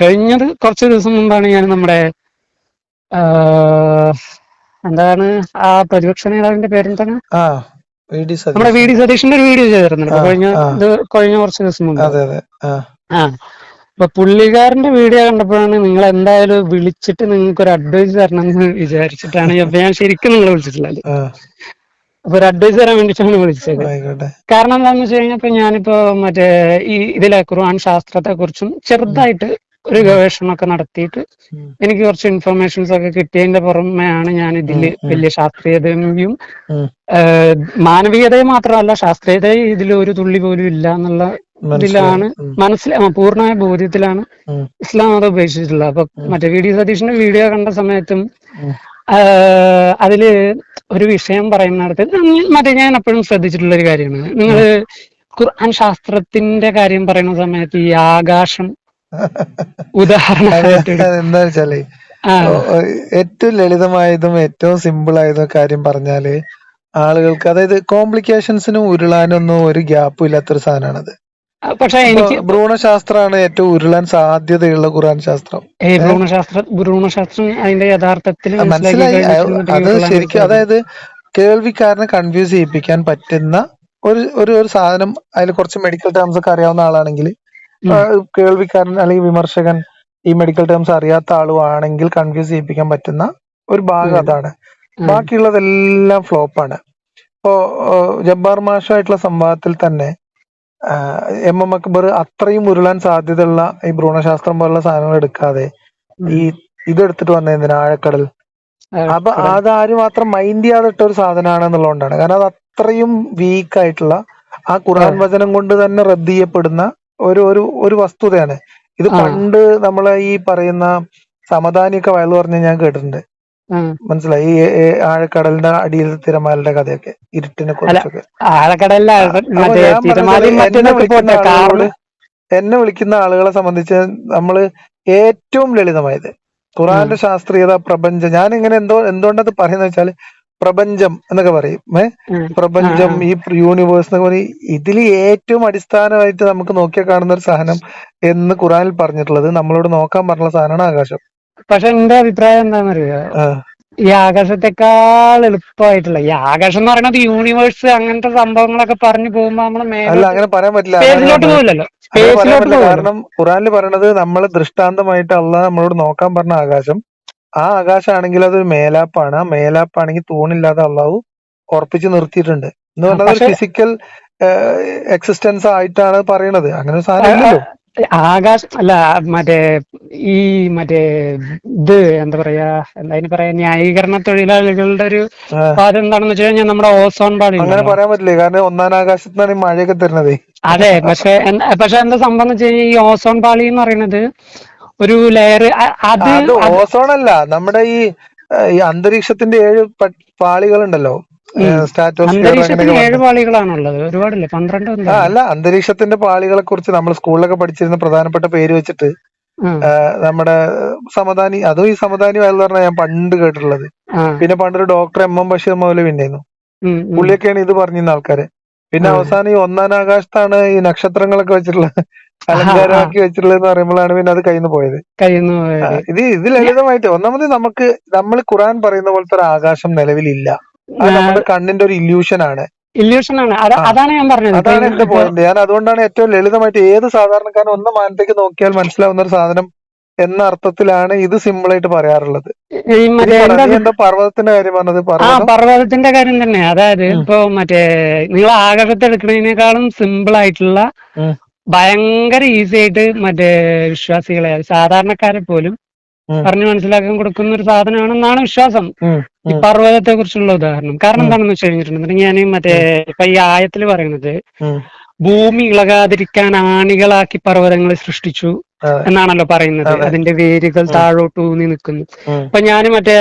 കഴിഞ്ഞത് കുറച്ച് ദിവസം മുമ്പാണ് ഞാൻ നമ്മുടെ എന്താണ് ആ പ്രതിപക്ഷ നേതാവിന്റെ പേരെന്താണ്. നമ്മുടെ വി ഡി സതീഷിന്റെ ഒരു വീഡിയോ ചെയ്തിരുന്നു കഴിഞ്ഞ കഴിഞ്ഞ കുറച്ച് ദിവസം മുമ്പ്. ആ. അപ്പൊ പുള്ളിക്കാരന്റെ വീഡിയോ കണ്ടപ്പോഴാണ് നിങ്ങൾ എന്തായാലും വിളിച്ചിട്ട് നിങ്ങൾക്ക് ഒരു അഡ്വൈസ് തരണം എന്ന് വിചാരിച്ചിട്ടാണ് അപ്പൊ ഞാൻ ശരിക്കും നിങ്ങളെ വിളിച്ചിട്ടുള്ളത്. ആ. അപ്പൊ ഒരു അഡ്വൈസ് തരാൻ വേണ്ടിയിട്ടാണ് വിളിച്ചത്. കാരണം എന്താന്ന് വെച്ച് കഴിഞ്ഞാൽ ഇപ്പൊ ഞാനിപ്പോ മറ്റേ ഈ ഇതിലെ ഖുർആൻ ശാസ്ത്രത്തെ കുറിച്ചും ചെറുതായിട്ട് ഒരു ഗവേഷണമൊക്കെ നടത്തിയിട്ട് എനിക്ക് കുറച്ച് ഇൻഫർമേഷൻസ് ഒക്കെ കിട്ടിയതിന്റെ പുറമെയാണ് ഞാൻ ഉം. വലിയ ശാസ്ത്രീയതയും. മാനവികതയും മാത്രമല്ല ശാസ്ത്രീയത ഇതിൽ ഒരു തുള്ളി പോലും ഇല്ല എന്നുള്ള ഇതിലാണ് മനസ്സിൽ മനസ്സിലാ പൂർണമായ ബോധ്യത്തിലാണ് ഇസ്ലാം മതം ഉപേക്ഷിച്ചിട്ടുള്ളത്. അപ്പൊ മറ്റേ വി ഡി സതീഷിന്റെ വീഡിയോ കണ്ട സമയത്തും അതിൽ ഒരു വിഷയം പറയുന്നിടത്ത് മറ്റേ ഞാൻ എപ്പോഴും ശ്രദ്ധിച്ചിട്ടുള്ള ഒരു കാര്യമാണ് നിങ്ങൾ ഖുർആൻ ശാസ്ത്രത്തിന്റെ കാര്യം പറയുന്ന സമയത്ത് ഈ ആകാശം ഉദാഹരണമായിട്ട് എന്താ വെച്ചാൽ ഏറ്റവും ലളിതമായതും ഏറ്റവും സിമ്പിൾ ആയതും കാര്യം പറഞ്ഞാൽ ആളുകൾക്ക് അതായത് കോംപ്ലിക്കേഷൻസിനും ഉരുളാനൊന്നും ഒരു ഗ്യാപ്പും ഇല്ലാത്തൊരു സാധനമാണത്. പക്ഷെ എനിക്ക് ഭ്രൂണശാസ്ത്രമാണ് ഏറ്റവും ഉരുളാൻ സാധ്യതയുള്ള ഖുർആൻ ശാസ്ത്രം ഭ്രൂണശാസ്ത്ര ഭ്രൂണശാസ്ത്രം അതിന്റെ യഥാർത്ഥത്തിൽ മനസ്സിലായി. അത് ശരിക്കും അതായത് കേൾവിക്കാരനെ കൺഫ്യൂസ് ചെയ്യിപ്പിക്കാൻ പറ്റുന്ന ഒരു ഒരു ഒരു സാധനം അതിൽ കുറച്ച് മെഡിക്കൽ ടേംസ് ഒക്കെ അറിയാവുന്ന ആളാണെങ്കിൽ കേൾവിക്കാരൻ അല്ലെങ്കിൽ വിമർശകൻ ഈ മെഡിക്കൽ ടേംസ് അറിയാത്ത ആളുവാണെങ്കിൽ കൺഫ്യൂസ് ചെയ്യിപ്പിക്കാൻ പറ്റുന്ന ഒരു ഭാഗം അതാണ്. ബാക്കിയുള്ളതെല്ലാം ഫ്ലോപ്പാണ് ഇപ്പോ ജബ്ബാർ മാഷായിട്ടുള്ള സംവാദത്തിൽ തന്നെ എം എം അക്ബർ അത്രയും ഉരുളാൻ സാധ്യതയുള്ള ഈ ഭ്രൂണശാസ്ത്രം പോലുള്ള സാധനങ്ങൾ എടുക്കാതെ ഈ ഇതെടുത്തിട്ട് വന്ന എന്തിനാ ആഴക്കടൽ? അപ്പൊ അതാരും മാത്രം മൈൻഡ് ചെയ്യാതെ ഇട്ട ഒരു സാധനമാണ് എന്നുള്ളതുകൊണ്ടാണ് കാരണം അത് അത്രയും വീക്ക് ആയിട്ടുള്ള ആ ഖുർആൻ വചനം കൊണ്ട് തന്നെ റദ്ദ് ചെയ്യപ്പെടുന്ന ഒരു ഒരു ഒരു വസ്തുതയാണ്. ഇത്. പണ്ട് നമ്മളെ ഈ പറയുന്ന സമദാനിയൊക്കെ വയലു പറഞ്ഞ് ഞാൻ കേട്ടിട്ടുണ്ട്. മനസ്സിലായി? ഈ ഏ, ആഴക്കടലിന്റെ അടിയിൽ തിരമാലയുടെ കഥയൊക്കെ ഇരുട്ടിനെ കുറിച്ചൊക്കെ. ആഴക്കടലിലെ മറ്റേ ഞാൻ പറഞ്ഞത് തിരമാലയും എന്നെ വിളിക്കുന്ന പോട്ടെ കാറിൽ. ആളുകളോട് എന്നെ വിളിക്കുന്ന ആളുകളെ സംബന്ധിച്ച് നമ്മൾ ഏറ്റവും ലളിതമായത് ഖുറാന്റെ ശാസ്ത്രീയത പ്രപഞ്ചം. ഞാൻ ഇങ്ങനെ എന്തോ എന്തുകൊണ്ടത് പറയുന്നത് വെച്ചാൽ പ്രപഞ്ചം എന്നൊക്കെ പറയും. ഏ? ഉം. പ്രപഞ്ചം. ഈ യൂണിവേഴ്സ് എന്നൊക്കെ പറയും. ഇതിൽ ഏറ്റവും അടിസ്ഥാനമായിട്ട് നമുക്ക് നോക്കിയാൽ കാണുന്ന ഒരു സാധനം എന്ന് ഖുറാനിൽ പറഞ്ഞിട്ടുള്ളത് നമ്മളോട് നോക്കാൻ പറഞ്ഞ സാധനമാണ് ആകാശം. പക്ഷെ എന്റെ അഭിപ്രായം എന്താണെന്നറിയോ ഈ ആകാശത്തെക്കാൾ എളുപ്പമായിട്ടുള്ള ഈ ആകാശം എന്ന് പറയുന്നത് യൂണിവേഴ്സ് അങ്ങനത്തെ സംഭവങ്ങളൊക്കെ പറഞ്ഞു പോകുമ്പോ നമ്മൾ അല്ല അങ്ങനെ പറയാൻ പറ്റില്ല. സ്പേസിലോട്ട് പറയാൻ സ്പേസിലോട്ട് കാരണം ഖുറാനിൽ പറയണത് നമ്മൾ ദൃഷ്ടാന്തമായിട്ട് അള്ളാഹ് നമ്മളോട് നോക്കാൻ പറഞ്ഞ ആകാശം. ആ ആകാശമാണെങ്കിൽ അതൊരു മേലാപ്പാണ്. ആ മേലാപ്പാണെങ്കിൽ തൂണില്ലാതെ അള്ളാഹു ഉറപ്പിച്ച് നിർത്തിയിട്ടുണ്ട്. എന്ന് പറഞ്ഞാൽ പക്ഷെ- ഫിസിക്കൽ എക്സിസ്റ്റൻസ് ആയിട്ടാണ് പറയണത്. അങ്ങനെ ഒരു സാധനം ഇല്ലല്ലോ. ആകാശം അല്ല മറ്റേ ഈ മറ്റേ ഇത് എന്താ പറയാ എന്താ പറയാ ന്യായീകരണ തൊഴിലാളികളുടെ ഒരു ആ, എന്താണെന്ന് വെച്ച് കഴിഞ്ഞാൽ നമ്മുടെ ഓസോൺ പാടി അങ്ങനെ പറയാൻ പറ്റില്ല? കാരണം ഒന്നാം ആകാശത്താണ് ഈ മഴയൊക്കെ തരുന്നത്. അതെ പക്ഷെ പക്ഷെ എന്താ സംഭവം വെച്ച് കഴിഞ്ഞാൽ ഈ ഓസോൺ പാളി എന്ന് പറയുന്നത് ഒരു ലെയർ അത് ഓസോൺ അല്ല. നമ്മുടെ ഈ ഈ അന്തരീക്ഷത്തിന്റെ ഏഴ് പാളികളുണ്ടല്ലോ. സ്റ്റാറ്റോസ്ഫിയർ ഏഴ്. പാളികളാണുള്ളത്. ഒരുപാടില്ലേ? പന്ത്രണ്ട് അല്ല അന്തരീക്ഷത്തിന്റെ പാളികളെ കുറിച്ച് നമ്മൾ സ്കൂളിലൊക്കെ പഠിച്ചിരുന്ന പ്രധാനപ്പെട്ട പേര് വെച്ചിട്ട് നമ്മുടെ സമദാനി അതും ഈ സമദാനി വയൽ പറഞ്ഞ ഞാൻ പണ്ട് കേട്ടിട്ടുള്ളത്. പിന്നെ പണ്ടൊരു doctor M M Basheer Moulavi ഉണ്ടായിരുന്നു. പുള്ളിയൊക്കെയാണ് ഇത് പറഞ്ഞിരുന്ന ആൾക്കാര്. പിന്നെ അവസാനം ഈ ഒന്നാം ആകാശത്താണ് ഈ നക്ഷത്രങ്ങളൊക്കെ വെച്ചിട്ടുള്ള അലങ്കാരമാക്കി വെച്ചിട്ടുള്ളത് എന്ന് പറയുമ്പോഴാണ് പിന്നെ അത് കയ്യിൽ നിന്ന് പോയത്. ഇത് ഇത് ലളിതമായിട്ട് ഒന്നാമത് നമുക്ക് നമ്മൾ ഖുറാൻ പറയുന്ന പോലത്തെ ഒരു ആകാശം നിലവിലില്ല. നമ്മുടെ കണ്ണിന്റെ ഒരു ഇല്യൂഷൻ ആണ്. ഇല്യൂഷൻ ആണ്. അതാണ് ഞാൻ പറഞ്ഞത്. അതാണ് എന്റെ പോയിന്റ് ഞാൻ അതുകൊണ്ടാണ് ഏറ്റവും ലളിതമായിട്ട് ഏത് സാധാരണക്കാരൻ ഒന്ന് മാനത്തേക്ക് നോക്കിയാൽ മനസ്സിലാവുന്ന ഒരു സാധനം എന്ന അർത്ഥത്തിലാണ് ഇത് സിമ്പിൾ ആയിട്ട് പറയാറുള്ളത്. എന്താ പർവതത്തിന്റെ കാര്യം പറഞ്ഞത്? പർവതത്തിന്റെ കാര്യം തന്നെ. അതായത്. ഇപ്പൊ മറ്റേ നിങ്ങൾ ആകാശത്തെ എടുക്കുന്നതിനേക്കാളും സിമ്പിൾ ആയിട്ടുള്ള ഭയങ്കര ഈസി ആയിട്ട് മറ്റേ വിശ്വാസികളെ സാധാരണക്കാരെ പോലും. പറഞ്ഞു മനസ്സിലാക്കാൻ കൊടുക്കുന്ന ഒരു സാധനമാണെന്നാണ് വിശ്വാസം. ഈ പർവതത്തെ കുറിച്ചുള്ള ഉദാഹരണം. കാരണം എന്താണെന്ന് വെച്ച് കഴിഞ്ഞിട്ടുണ്ടെങ്കിൽ ഞാൻ മറ്റേ ഇപ്പൊ ഈ ആയത്തിൽ പറയുന്നത് ഭൂമി ഇളകാതിരിക്കാൻ ആണികളാക്കി പർവതങ്ങൾ സൃഷ്ടിച്ചു. എന്നാണല്ലോ പറയുന്നത്. അതെ. അതിന്റെ വേരുകൾ താഴോട്ട് ഊന്നി നിൽക്കുന്നു. ഇപ്പൊ അപ്പൊ ഞാൻ മറ്റേ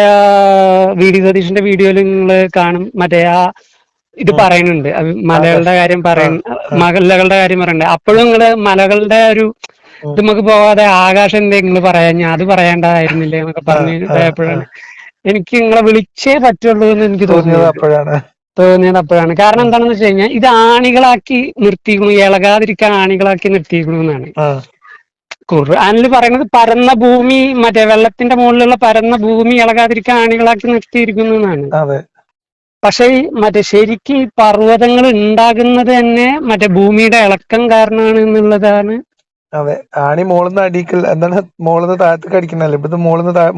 വി. ഡി. സതീഷിന്റെ വീഡിയോയിൽ നിങ്ങൾ കാണും. മറ്റേ ആ ഇത് പറയുന്നുണ്ട്. മലകളുടെ കാര്യം പറയുന്നു. മലകളുടെ കാര്യം പറയുന്നുണ്ട്. അപ്പോഴും നിങ്ങൾ മലകളുടെ ഒരു. ഇത് നമുക്ക് പോവാതെ ആകാശം എന്തേ നിങ്ങൾ പറയാൻ ഞാൻ അത് പറയേണ്ടതായിരുന്നില്ലേ എന്നൊക്കെ പറഞ്ഞ് ഇതായപ്പോഴാണ്. എനിക്ക് നിങ്ങളെ വിളിച്ചേ പറ്റുള്ളൂ എന്ന് എനിക്ക് തോന്നിയത്. അപ്പോഴാണ്. തോന്നിയത് അപ്പോഴാണ്. കാരണം എന്താണെന്ന് വെച്ച് കഴിഞ്ഞാൽ ഇത് ആണികളാക്കി നിർത്തിയിരുന്നു ഇളകാതിരിക്കാൻ ആണികളാക്കി നിർത്തിയിരിക്കുന്നു എന്നാണ്. ഖുർആനിൽ പറയുന്നത് പരന്ന ഭൂമി മറ്റേ വെള്ളത്തിന്റെ മുകളിലുള്ള പരന്ന ഭൂമി ഇളകാതിരിക്കാൻ ആണികളാക്കി നിർത്തിയിരിക്കുന്നു എന്നാണ്. പക്ഷെ ഈ മറ്റേ ശരിക്കും ഈ പർവതങ്ങൾ ഉണ്ടാകുന്നത് തന്നെ മറ്റേ ഭൂമിയുടെ ഇളക്കം കാരണമാണ് എന്നുള്ളതാണ് അതെ. ആണി മോളിന്ന് അടിക്കൽ എന്താണ് മോളിന്ന് താഴത്തേക്ക് അടിക്കണല്ലേ? ഇപ്പൊ ഇത് മോളിന്ന് താഴെ-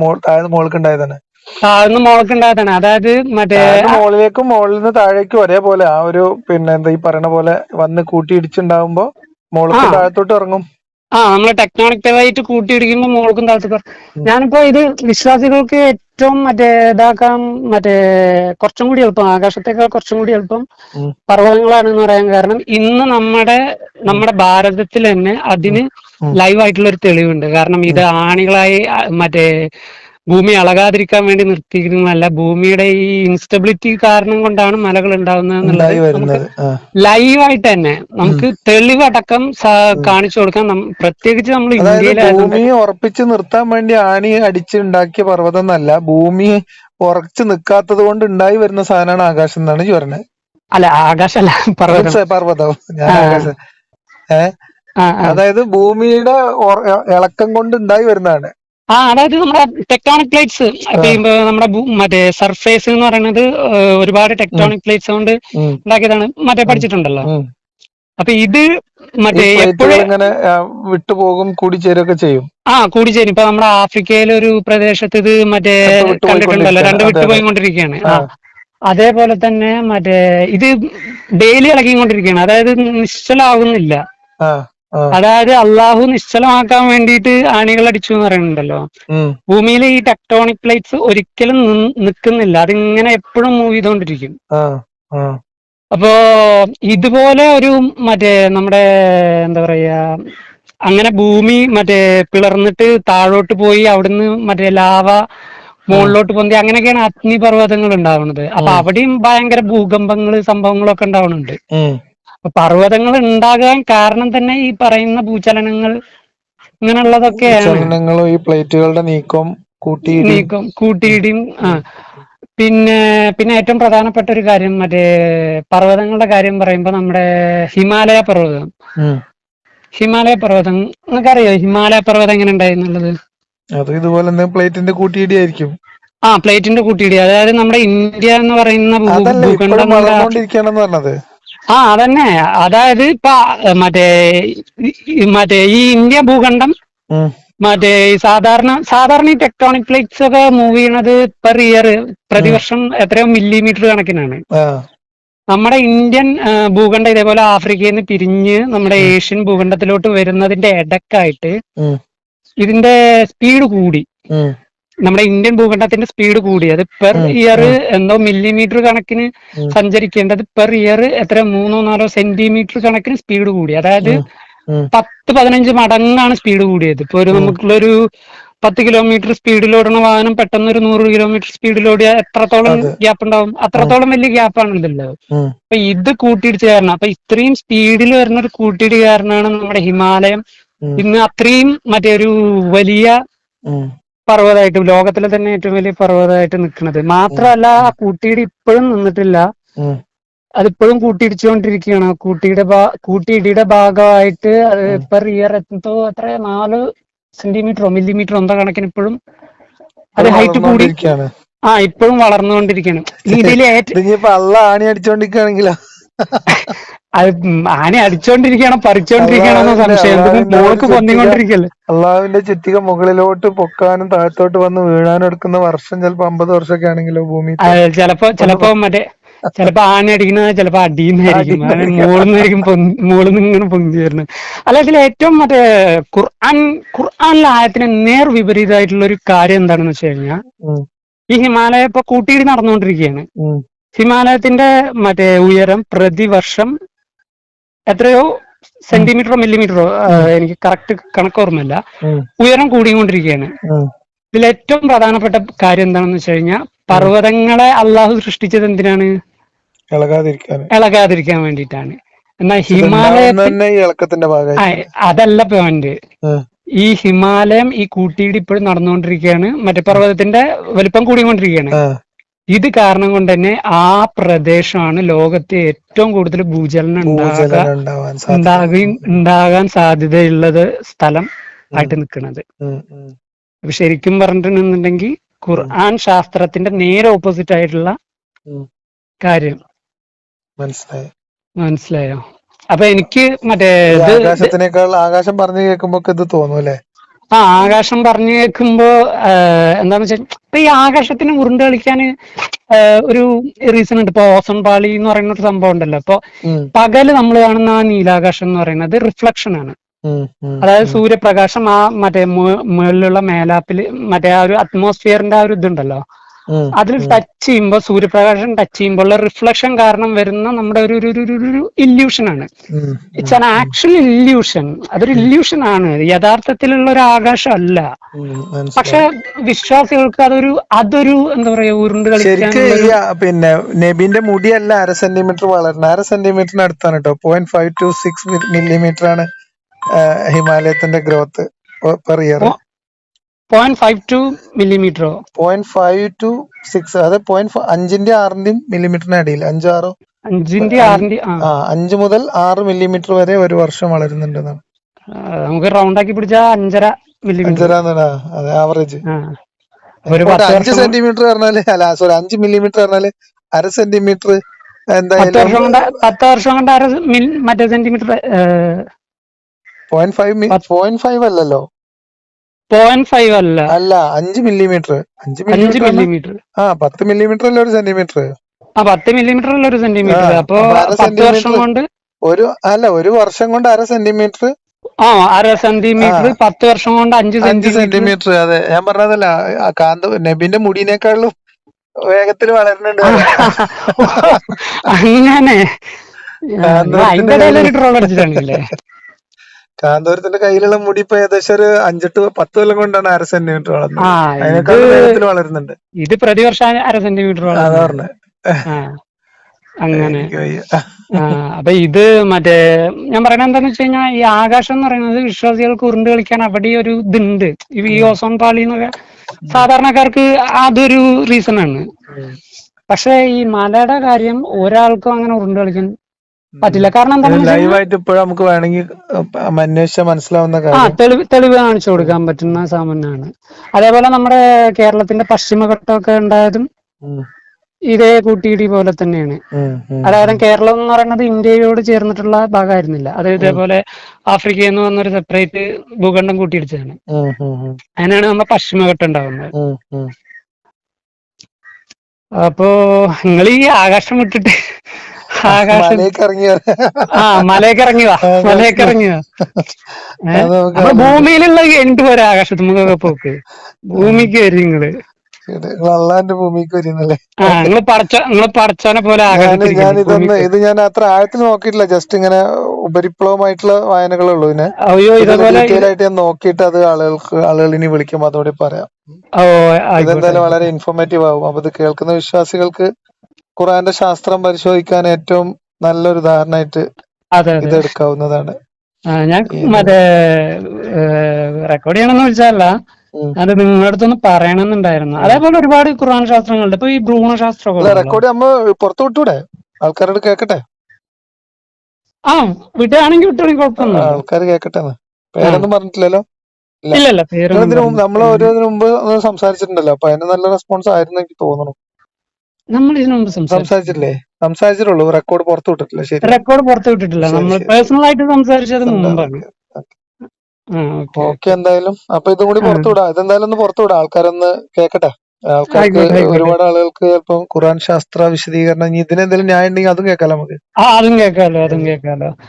മോൾക്ക് ഉണ്ടായതാണ് താഴ്ന്ന് മുളക്കുണ്ടായതാണ് അതായത് മറ്റേ മോളിലേക്കും മോളിൽ നിന്ന് താഴേക്കും ഒരേപോലെ ആ ഒരു പിന്നെ എന്താ ഈ പറയണ പോലെ വന്ന് കൂട്ടിയിടിച്ചുണ്ടാവുമ്പോ മുകൾക്ക് ആ. താഴത്തോട്ട് ഇറങ്ങും. ആ നമ്മളെ ടെക്നോണിക്കലായിട്ട് കൂട്ടിയിടിക്കുമ്പോൾ മോൾക്കും താഴ്ത്തി ഞാനിപ്പോ ഇത് വിശ്വാസികൾക്ക് ഏറ്റവും മറ്റേ ഇതാക്കാൻ മറ്റേ കുറച്ചും കൂടി എളുപ്പം ആകാശത്തേക്കാൾ കുറച്ചും കൂടി എളുപ്പം പർവതങ്ങളാണ് എന്ന് പറയാൻ കാരണം ഇന്ന് നമ്മുടെ നമ്മുടെ ഭാരതത്തിൽ തന്നെ അതിന്. ലൈവ് ആയിട്ടുള്ള ഒരു തെളിവുണ്ട്. കാരണം ഇത് ആണികളായി മറ്റേ ഭൂമി അളകാതിരിക്കാൻ വേണ്ടി നിർത്തിയിരുന്നതല്ല ഭൂമിയുടെ ഈ ഇൻസ്റ്റബിലിറ്റി കാരണം കൊണ്ടാണ് മലകൾ ഉണ്ടാകുന്നത് ലൈവ് എന്നുള്ളത് ലൈവായിട്ട് തന്നെ നമുക്ക് തെളിവടക്കം കാണിച്ചു കൊടുക്കാൻ പ്രത്യേകിച്ച് നമ്മൾ ഭൂമിയെ ഉറപ്പിച്ച് നിർത്താൻ വേണ്ടി ആണി അടിച്ചുണ്ടാക്കിയ പർവതം എന്നല്ല ഭൂമി ഉറച്ചു നിൽക്കാത്തത് കൊണ്ട് ഉണ്ടായി വരുന്ന സാധനമാണ് ആകാശം എന്നാണ് പറഞ്ഞത് അല്ല ആകാശല്ല പർവതം. പർവതം. ആ. അതായത് ഭൂമിയുടെ ഇളക്കം കൊണ്ട് ഉണ്ടായി വരുന്നതാണ്. ആ അതായത് നമ്മുടെ ടെക്ടോണിക് പ്ലേറ്റ്സ് നമ്മുടെ മറ്റേ സർഫേസ് എന്ന് പറയുന്നത് ഒരുപാട് ടെക്ടോണിക് പ്ലേറ്റ്സ് കൊണ്ട് ഉണ്ടാക്കിയതാണ് മറ്റേ പഠിച്ചിട്ടുണ്ടല്ലോ. അപ്പൊ ഇത് മറ്റേ എപ്പോഴും ഇങ്ങനെ വിട്ടുപോകും കൂടിച്ചേരൊക്കെ ചെയ്യും? ആ കൂടിച്ചേരും. ഇപ്പൊ നമ്മുടെ ആഫ്രിക്കയിലെ ഒരു പ്രദേശത്ത് ഇത് മറ്റേ കണ്ടിട്ടുണ്ടല്ലോ രണ്ട് വിട്ടുപോയിക്കൊണ്ടിരിക്കുകയാണ്. അതേപോലെ തന്നെ മറ്റേ ഇത് ഡെയിലി ഇളകിക്കൊണ്ടിരിക്കുകയാണ്. അതായത് നിശ്ചലാവുന്നില്ല. അതായത് അള്ളാഹു നിശ്ചലമാക്കാൻ വേണ്ടിയിട്ട് ആണികൾ അടിച്ചു എന്ന് പറയുന്നുണ്ടല്ലോ. ഭൂമിയിൽ ഭൂമിയിലെ ഈ ടെക്ടോണിക് പ്ലേറ്റ്സ് ഒരിക്കലും നിൽക്കുന്നില്ല അതിങ്ങനെ എപ്പോഴും മൂവ് ചെയ്തുകൊണ്ടിരിക്കും അപ്പോ ഇതുപോലെ ഒരു മറ്റേ നമ്മുടെ എന്താ പറയാ അങ്ങനെ ഭൂമി മറ്റേ പിളർന്നിട്ട് താഴോട്ട് പോയി അവിടുന്ന് മറ്റേ ലാവ മുകളിലോട്ട് പൊന്തി അങ്ങനെയൊക്കെയാണ് അഗ്നിപർവതങ്ങൾ ഉണ്ടാവുന്നത്. അപ്പൊ അവിടെയും ഭയങ്കര ഭൂകമ്പങ്ങൾ സംഭവങ്ങളൊക്കെ ഉണ്ടാവുന്നുണ്ട്. പർവതങ്ങൾ ഉണ്ടാകാൻ കാരണം തന്നെ ഈ പറയുന്ന ഭൂചലനങ്ങൾ ഇങ്ങനെയുള്ളതൊക്കെയാണ്. ഈ പ്ലേറ്റുകളുടെ നീക്കം നീക്കം കൂട്ടിയിടിയും ആ. പിന്നെ പിന്നെ ഏറ്റവും പ്രധാനപ്പെട്ട ഒരു കാര്യം മറ്റേ പർവതങ്ങളുടെ കാര്യം പറയുമ്പോൾ നമ്മുടെ ഹിമാലയ പർവതം. ഹിമാലയ പർവതം നിങ്ങൾക്കറിയോ ഹിമാലയ പർവതം എങ്ങനെ ഉണ്ടായിരുന്നുള്ളത്? അത് ഇതുപോലെ പ്ലേറ്റിന്റെ കൂട്ടിയിടി ആയിരിക്കും. ആ പ്ലേറ്റിന്റെ കൂട്ടിയിടി. അതായത് നമ്മുടെ ഇന്ത്യ എന്ന് പറയുന്ന ഭൂഖണ്ഡം ആ അതന്നെ. അതായത് ഇപ്പൊ മറ്റേ മറ്റേ ഈ ഇന്ത്യ ഭൂഖണ്ഡം. മറ്റേ സാധാരണ സാധാരണ ഈ ടെക്ടോണിക് പ്ലേറ്റ്സ് ഒക്കെ മൂവ് ചെയ്യണത് പെർ ഇയർ പ്രതിവർഷം എത്രയോ മില്ലിമീറ്റർ കണക്കിനാണ്. നമ്മുടെ ഇന്ത്യൻ ഭൂഖണ്ഡം ഇതേപോലെ ആഫ്രിക്കയിൽ നിന്ന് പിരിഞ്ഞ് നമ്മുടെ ഏഷ്യൻ ഭൂഖണ്ഡത്തിലോട്ട് വരുന്നതിന്റെ ഇടക്കായിട്ട് ഇതിന്റെ സ്പീഡ് കൂടി. നമ്മുടെ ഇന്ത്യൻ ഭൂഖണ്ഡത്തിന്റെ സ്പീഡ് കൂടി. അത് പെർ ഇയർ എന്തോ മില്ലിമീറ്റർ കണക്കിന് സഞ്ചരിക്കേണ്ടത് പെർ ഇയർ എത്ര? മൂന്നോ നാലോ സെന്റിമീറ്റർ കണക്കിന് സ്പീഡ് കൂടി. അതായത്. പത്ത് പതിനഞ്ച് മടങ്ങാണ് സ്പീഡ് കൂടിയത്. ഇപ്പൊ ഒരു നമുക്കുള്ളൊരു പത്ത് കിലോമീറ്റർ സ്പീഡിൽ ഓടുന്ന വാഹനം പെട്ടെന്ന് ഒരു നൂറ് കിലോമീറ്റർ സ്പീഡിൽ ഓടിയ എത്രത്തോളം ഗ്യാപ്പ് ഉണ്ടാവും? അത്രത്തോളം വലിയ ഗ്യാപ്പ് ആണല്ലോ അപ്പൊ ഇത് കൂട്ടിയിടിച്ച് കാരണം അപ്പൊ ഇത്രയും സ്പീഡിൽ വരുന്ന ഒരു കൂട്ടിയിടി കാരണമാണ് നമ്മുടെ ഹിമാലയം. ഇന്ന് അത്രയും മറ്റേ ഒരു വലിയ. പർവതമായിട്ട് ലോകത്തിലെ തന്നെ ഏറ്റവും വലിയ പർവതമായിട്ട് നിൽക്കുന്നത് മാത്രമല്ല ആ കൂട്ടിയിടി ഇപ്പോഴും നിന്നിട്ടില്ല. അതിപ്പോഴും കൂട്ടിയിടിച്ചുകൊണ്ടിരിക്കുകയാണ്. കൂട്ടിയുടെ കൂട്ടിയിടിയുടെ ഭാഗമായിട്ട് അത് ഉം. പെർ ഇയർ എന്തോ അത്ര നാല് സെന്റിമീറ്ററോ മില്ലിമീറ്ററോ എന്തോ കണക്കിന് ഇപ്പോഴും അത് ഹൈറ്റ് കൂടി ആ ഇപ്പോഴും വളർന്നുകൊണ്ടിരിക്കുകയാണ്. *laughs* ഇതിൽ ആണി അടിച്ചോണ്ടിരിക്കുകയാണെങ്കിലോ? *laughs* അത് ആന അടിച്ചോണ്ടിരിക്കണം പറിച്ചോണ്ടിരിക്കണം എന്ന സംശയം. മോൾക്ക് പൊന്നിക്കൊണ്ടിരിക്കല്ലേ? അള്ളാഹുവിന്റെ ചുറ്റിക മുകളിലോട്ട് പൊക്കാനും താഴത്തോട്ട് വന്ന് വീഴാനും എടുക്കുന്ന വർഷം ചിലപ്പോ അമ്പത് വർഷമൊക്കെ ആണെങ്കിലോ ഭൂമി ചിലപ്പോ ചിലപ്പോ മറ്റേ ചിലപ്പോ ആന അടിക്കുന്നത് ചിലപ്പോ അടിയുന്നതായിരിക്കും. മോളിന്നായിരിക്കും മോളിന്ന് ഇങ്ങനെ പൊങ്ങി വരുന്നത്. അല്ല ഇതിൽ ഏറ്റവും മറ്റേ ഖുർആൻ ഖുർആനിലെ ആയത്തിന് നേർ വിപരീതമായിട്ടുള്ള ഒരു കാര്യം എന്താണെന്ന് വെച്ച് കഴിഞ്ഞാൽ ഈ ഹിമാലയ ഇപ്പൊ കൂട്ടിയിടി നടന്നുകൊണ്ടിരിക്കുകയാണ്. ഹിമാലയത്തിന്റെ മറ്റേ ഉയരം പ്രതിവർഷം എത്രയോ സെന്റിമീറ്ററോ മില്ലിമീറ്ററോ എനിക്ക് കറക്റ്റ് കണക്ക് ഓർമ്മയില്ല. ഉയരം കൂടിക്കൊണ്ടിരിക്കുകയാണ്. ഇതിൽ ഏറ്റവും പ്രധാനപ്പെട്ട കാര്യം എന്താണെന്ന് വെച്ച് കഴിഞ്ഞാൽ പർവതങ്ങളെ അള്ളാഹു സൃഷ്ടിച്ചത് എന്തിനാണ്? ഇളകാതിരിക്കാൻ. വേണ്ടിയിട്ടാണ്. എന്നാൽ ഹിമാലയ അതല്ല പോയിന്റ് ഈ ഹിമാലയം ഈ കൂട്ടിയിടി ഇപ്പോഴും നടന്നുകൊണ്ടിരിക്കുകയാണ്. മറ്റേ പർവതത്തിന്റെ വലിപ്പം കൂടിക്കൊണ്ടിരിക്കുകയാണ്. ഇത് കാരണം കൊണ്ട് തന്നെ ആ പ്രദേശമാണ് ലോകത്തെ ഏറ്റവും കൂടുതൽ ഭൂചലനം ഉണ്ടാകുകയും ഉണ്ടാകാൻ സാധ്യതയുള്ളത് സ്ഥലം ആയിട്ട് നിൽക്കുന്നത് ശരിക്കും പറഞ്ഞിട്ടുണ്ടെന്നുണ്ടെങ്കിൽ ഖുർആൻ ശാസ്ത്രത്തിന്റെ നേരെ ഓപ്പോസിറ്റ് ആയിട്ടുള്ള കാര്യം. മനസ്സിലായോ. മനസ്സിലായോ? അപ്പൊ എനിക്ക് മറ്റേ ആകാശത്തിനേക്കാൾ ആകാശം പറഞ്ഞു കേൾക്കുമ്പോ ഇത് തോന്നും അല്ലെ ആ ആകാശം പറഞ്ഞു കേൾക്കുമ്പോ എന്താന്ന് വെച്ചാൽ ഇപ്പൊ ഈ ആകാശത്തിന് ഉരുണ്ട് കളിക്കാൻ ഒരു റീസൺ ഉണ്ട്. ഇപ്പൊ ഓസൺ പാളി എന്ന് പറയുന്ന ഒരു സംഭവം ഉണ്ടല്ലോ. ഇപ്പൊ പകൽ നമ്മൾ കാണുന്ന ആ നീലാകാശം എന്ന് പറയുന്നത് റിഫ്ലക്ഷൻ ആണ്. അതായത് സൂര്യപ്രകാശം ആ മറ്റേ മുകളിലുള്ള മേലാപ്പിൽ മറ്റേ ആ ഒരു അറ്റ്മോസ്ഫിയറിന്റെ ആ ഒരു ഇതുണ്ടല്ലോ. അതിൽ ടച്ച് ചെയ്യുമ്പോൾ സൂര്യപ്രകാശം ടച്ച് ചെയ്യുമ്പോൾ ഉള്ള റിഫ്ലക്ഷൻ കാരണം വരുന്ന നമ്മുടെ ഒരു ഒരു ഒരു ഇല്യൂഷൻ ആണ്. ഇറ്റ്സ് ആൻ ആക്ച്വൽ ഇല്യൂഷൻ അതൊരു ഇല്യൂഷൻ ആണ്. യഥാർത്ഥത്തിലുള്ള ഒരു ആകാശം അല്ല പക്ഷെ വിശ്വാസികൾക്ക് അതൊരു അതൊരു എന്താ പറയാ ഉരുണ്ട് ആ, പിന്നെ നബിന്റെ മുടിയല്ല അര സെന്റിമീറ്റർ വളരണം അര സെന്റിമീറ്ററിന് അടുത്താണ് കേട്ടോ point five two six millimetre ആണ് ഹിമാലയത്തിന്റെ growth per year. Point five two മില്ലിമീറ്ററോ point five two six അതായത് പോയിന്റ് അഞ്ചിന്റെ ആറിന്റെയും മില്ലിമീറ്ററിന് അടിയിൽ അഞ്ചാറോ? അഞ്ചിന്റെ ആറിന്റെ ആ. അഞ്ച് മുതൽ ആറ് മില്ലിമീറ്റർ വരെ ഒരു വർഷം വളരുന്നുണ്ട് നമുക്ക് റൗണ്ട് ആക്കി പിടിച്ചാൽ അഞ്ചര മില്ലിമീറ്റർ അതെ ആവറേജ് അഞ്ച് സെന്റിമീറ്റർ പറഞ്ഞാൽ അല്ല സോറി അഞ്ച് മില്ലിമീറ്റർ പറഞ്ഞാൽ അര സെന്റിമീറ്റർ എന്തായാലും പത്ത് വർഷം കൊണ്ട് അര മറ്റേ centimetre point five point five അല്ലല്ലോ. പോയിന്റ് ഫൈവ് അല്ല. അല്ല അഞ്ച് മില്ലിമീറ്റർ അഞ്ച് അഞ്ച് മില്ലിമീറ്റർ മില്ലിമീറ്റർ ആ പത്ത് മില്ലിമീറ്റർ അല്ല ഒരു സെന്റിമീറ്റർ ആ പത്ത് മില്ലിമീറ്റർ അല്ല ഒരു സെന്റിമീറ്റർ ആ, അപ്പൊ അപ്പൊ അര പത്ത് വർഷം കൊണ്ട്? ഒരു അല്ല ഒരു വർഷം കൊണ്ട് അര സെന്റിമീറ്റർ ആ അര സെന്റിമീറ്റർ ആ. പത്ത് വർഷം കൊണ്ട് അഞ്ച് അഞ്ച് സെന്റിമീറ്റർ സെന്റിമീറ്റർ അതെ. ഞാൻ പറഞ്ഞതല്ല ആ കാന്ത നബിന്റെ മുടിനേക്കാളും വേഗത്തിൽ വളരുന്നുണ്ട്. *laughs* അങ്ങനെ. കാന്തപുരത്തിന്റെ അതിന്റെ ഇടയിൽ ഒരു ട്രോൾ അടിച്ചിട്ടാണല്ലേ കാന്തപുരത്തിന്റെ കയ്യിലുള്ള മുടി ഇപ്പൊ ഏകദേശം ഒരു അഞ്ചെട്ട് പത്ത് കൊല്ലം കൊണ്ടാണ് അര സെന്റിമീറ്റർ വളർന്നത്. ആ അതിനേക്കാൾ ഇത് വേഗത്തിൽ വളരുന്നുണ്ട്. ഇത് പ്രതിവർഷം അര സെന്റിമീറ്റർ അതാ പറഞ്ഞത് അങ്ങനെ. എനിക്ക് വയ്യ. ആ അപ്പൊ ഇത് മറ്റേ ഞാൻ പറയണത് എന്താന്ന് വെച്ച് കഴിഞ്ഞാൽ ഈ ആകാശം എന്ന് പറയുന്നത് വിശ്വാസികൾക്ക് ഉരുണ്ട് കളിക്കാൻ അവിടെ ഒരു ഇതുണ്ട്. ഈ- ഈ ഓസോൺ പാളി എന്നൊക്കെ സാധാരണക്കാർക്ക് അതൊരു റീസൺ ആണ്. പക്ഷെ ഈ മലയുടെ കാര്യം ഒരാൾക്കും അങ്ങനെ ഉരുണ്ട് കളിക്കാൻ പറ്റില്ല. കാരണം ലൈവായിട്ട് ഇപ്പോഴും നമുക്ക് വേണമെങ്കിൽ അന്വേഷിച്ചാൽ മനസ്സിലാവുന്ന ആ തെളിവ് തെളിവ് കാണിച്ചു കൊടുക്കാൻ പറ്റുന്ന സാമാന്യാണ് അതേപോലെ നമ്മുടെ കേരളത്തിന്റെ പശ്ചിമഘട്ടമൊക്കെ ഉണ്ടായതും ഇതേ കൂട്ടിയിടി പോലെ തന്നെയാണ്. അതായത് കേരളം എന്ന് പറയുന്നത് ഇന്ത്യയോട് ചേർന്നിട്ടുള്ള ഭാഗമായിരുന്നില്ല. അത് ഇതേപോലെ ആഫ്രിക്ക എന്ന് പറഞ്ഞൊരു സെപ്പറേറ്റ് ഭൂഖണ്ഡം കൂട്ടിയിടിച്ചതാണ്. അതിനാണ് നമ്മുടെ പശ്ചിമഘട്ടം ഉണ്ടാകുന്നത് ഉം, ഉം. അപ്പോ നിങ്ങൾ ഈ ആകാശം വിട്ടിട്ട് ആകാശം. ആ മലയൊക്കെ മലയൊക്കെ അപ്പൊ ഭൂമിയിലുള്ള എന്ത് വരെ ആകാശത്ത് പോക്ക്. ഭൂമിക്ക് വരും നിങ്ങൾ അള്ളാന്റെ ഭൂമിക്ക് വരുന്നല്ലേ നിങ്ങൾ പടച്ച നിങ്ങൾ പോലെ ഞാൻ ഇതൊന്ന് ഇത് ഞാൻ അത്ര ആഴത്തിൽ നോക്കിയിട്ടില്ല. ജസ്റ്റ് ഇങ്ങനെ ഉപരിപ്ലവമായിട്ടുള്ള വായനകളേ ഉള്ളൂ ഇതിനെ അയ്യോ ഇതേപോലെ ഞാൻ നോക്കിയിട്ട് അത് ആളുകൾക്ക് ആളുകൾ ഇനി വിളിക്കുമ്പോ അതോടെ പറയാം. ഇതെന്തായാലും വളരെ ഇൻഫോർമേറ്റീവ് ആവും. അപ്പൊ ഇത് കേൾക്കുന്ന വിശ്വാസികൾക്ക് ഖുറാന്റെ ശാസ്ത്രം പരിശോധിക്കാൻ ഏറ്റവും നല്ലൊരു ഉദാഹരണമായിട്ട് അതെ ഇത് എടുക്കാവുന്നതാണ് ഞാൻ മറ്റേ റെക്കോർഡ് ചെയ്യണമെന്ന് വെച്ചാലല്ല ഉം. അത് നിങ്ങളുടെ അടുത്തൊന്ന് പറയണമെന്നുണ്ടായിരുന്നു. അതേപോലെ ഒരുപാട് ഖുർആൻ ശാസ്ത്രങ്ങളുണ്ട്. ഇപ്പൊ ഈ ഭ്രൂണ ശാസ്ത്രമൊക്കെ. റെക്കോർഡ് നമ്മൾ പുറത്തു വിട്ടൂടെ? ആൾക്കാരോട് കേക്കട്ടെ? ആ വിടുകയാണെങ്കിൽ വിട്ടുകയാണെങ്കിൽ ആൾക്കാർ കേക്കട്ടെ. പേരൊന്നും പറഞ്ഞിട്ടില്ലല്ലോ? ഇല്ലല്ല ഓരോ ഓരോന്നിനു മുമ്പ് സംസാരിച്ചിട്ടുണ്ടല്ലോ. അപ്പൊ അതിന് നല്ല റെസ്പോൺസ് ആയിരുന്നു എനിക്ക് തോന്നുന്നു നമ്മൾ ഇതിനു മുമ്പ് സംസാരിച്ചില്ലേ സംസാരിച്ചിട്ടുള്ളൂ. റെക്കോർഡ് പുറത്തു വിട്ടിട്ടില്ല. ശരി റെക്കോർഡ് പുറത്തു വിട്ടിട്ടില്ല. നമ്മൾ പേഴ്സണൽ ആയിട്ട് സംസാരിച്ചത് മുമ്പാണ് ഓക്കെ. എന്തായാലും. അപ്പൊ ഇതും കൂടി പുറത്തുവിടാം പുറത്തു വിടാം. ഇതെന്തായാലും ഒന്ന് പുറത്തു വിടാം. ആൾക്കാരൊന്ന് കേക്കട്ടെ. ആൾക്കാർക്ക്. ഒരുപാട് ആളുകൾക്ക് ചിലപ്പം ഖുറാൻ ശാസ്ത്ര വിശദീകരണം ഇനി ഇതിനെന്തെങ്കിലും ന്യായം ഉണ്ടെങ്കിൽ അതും കേൾക്കാം നമുക്ക്. അതും കേൾക്കാലോ അതും കേൾക്കാലോ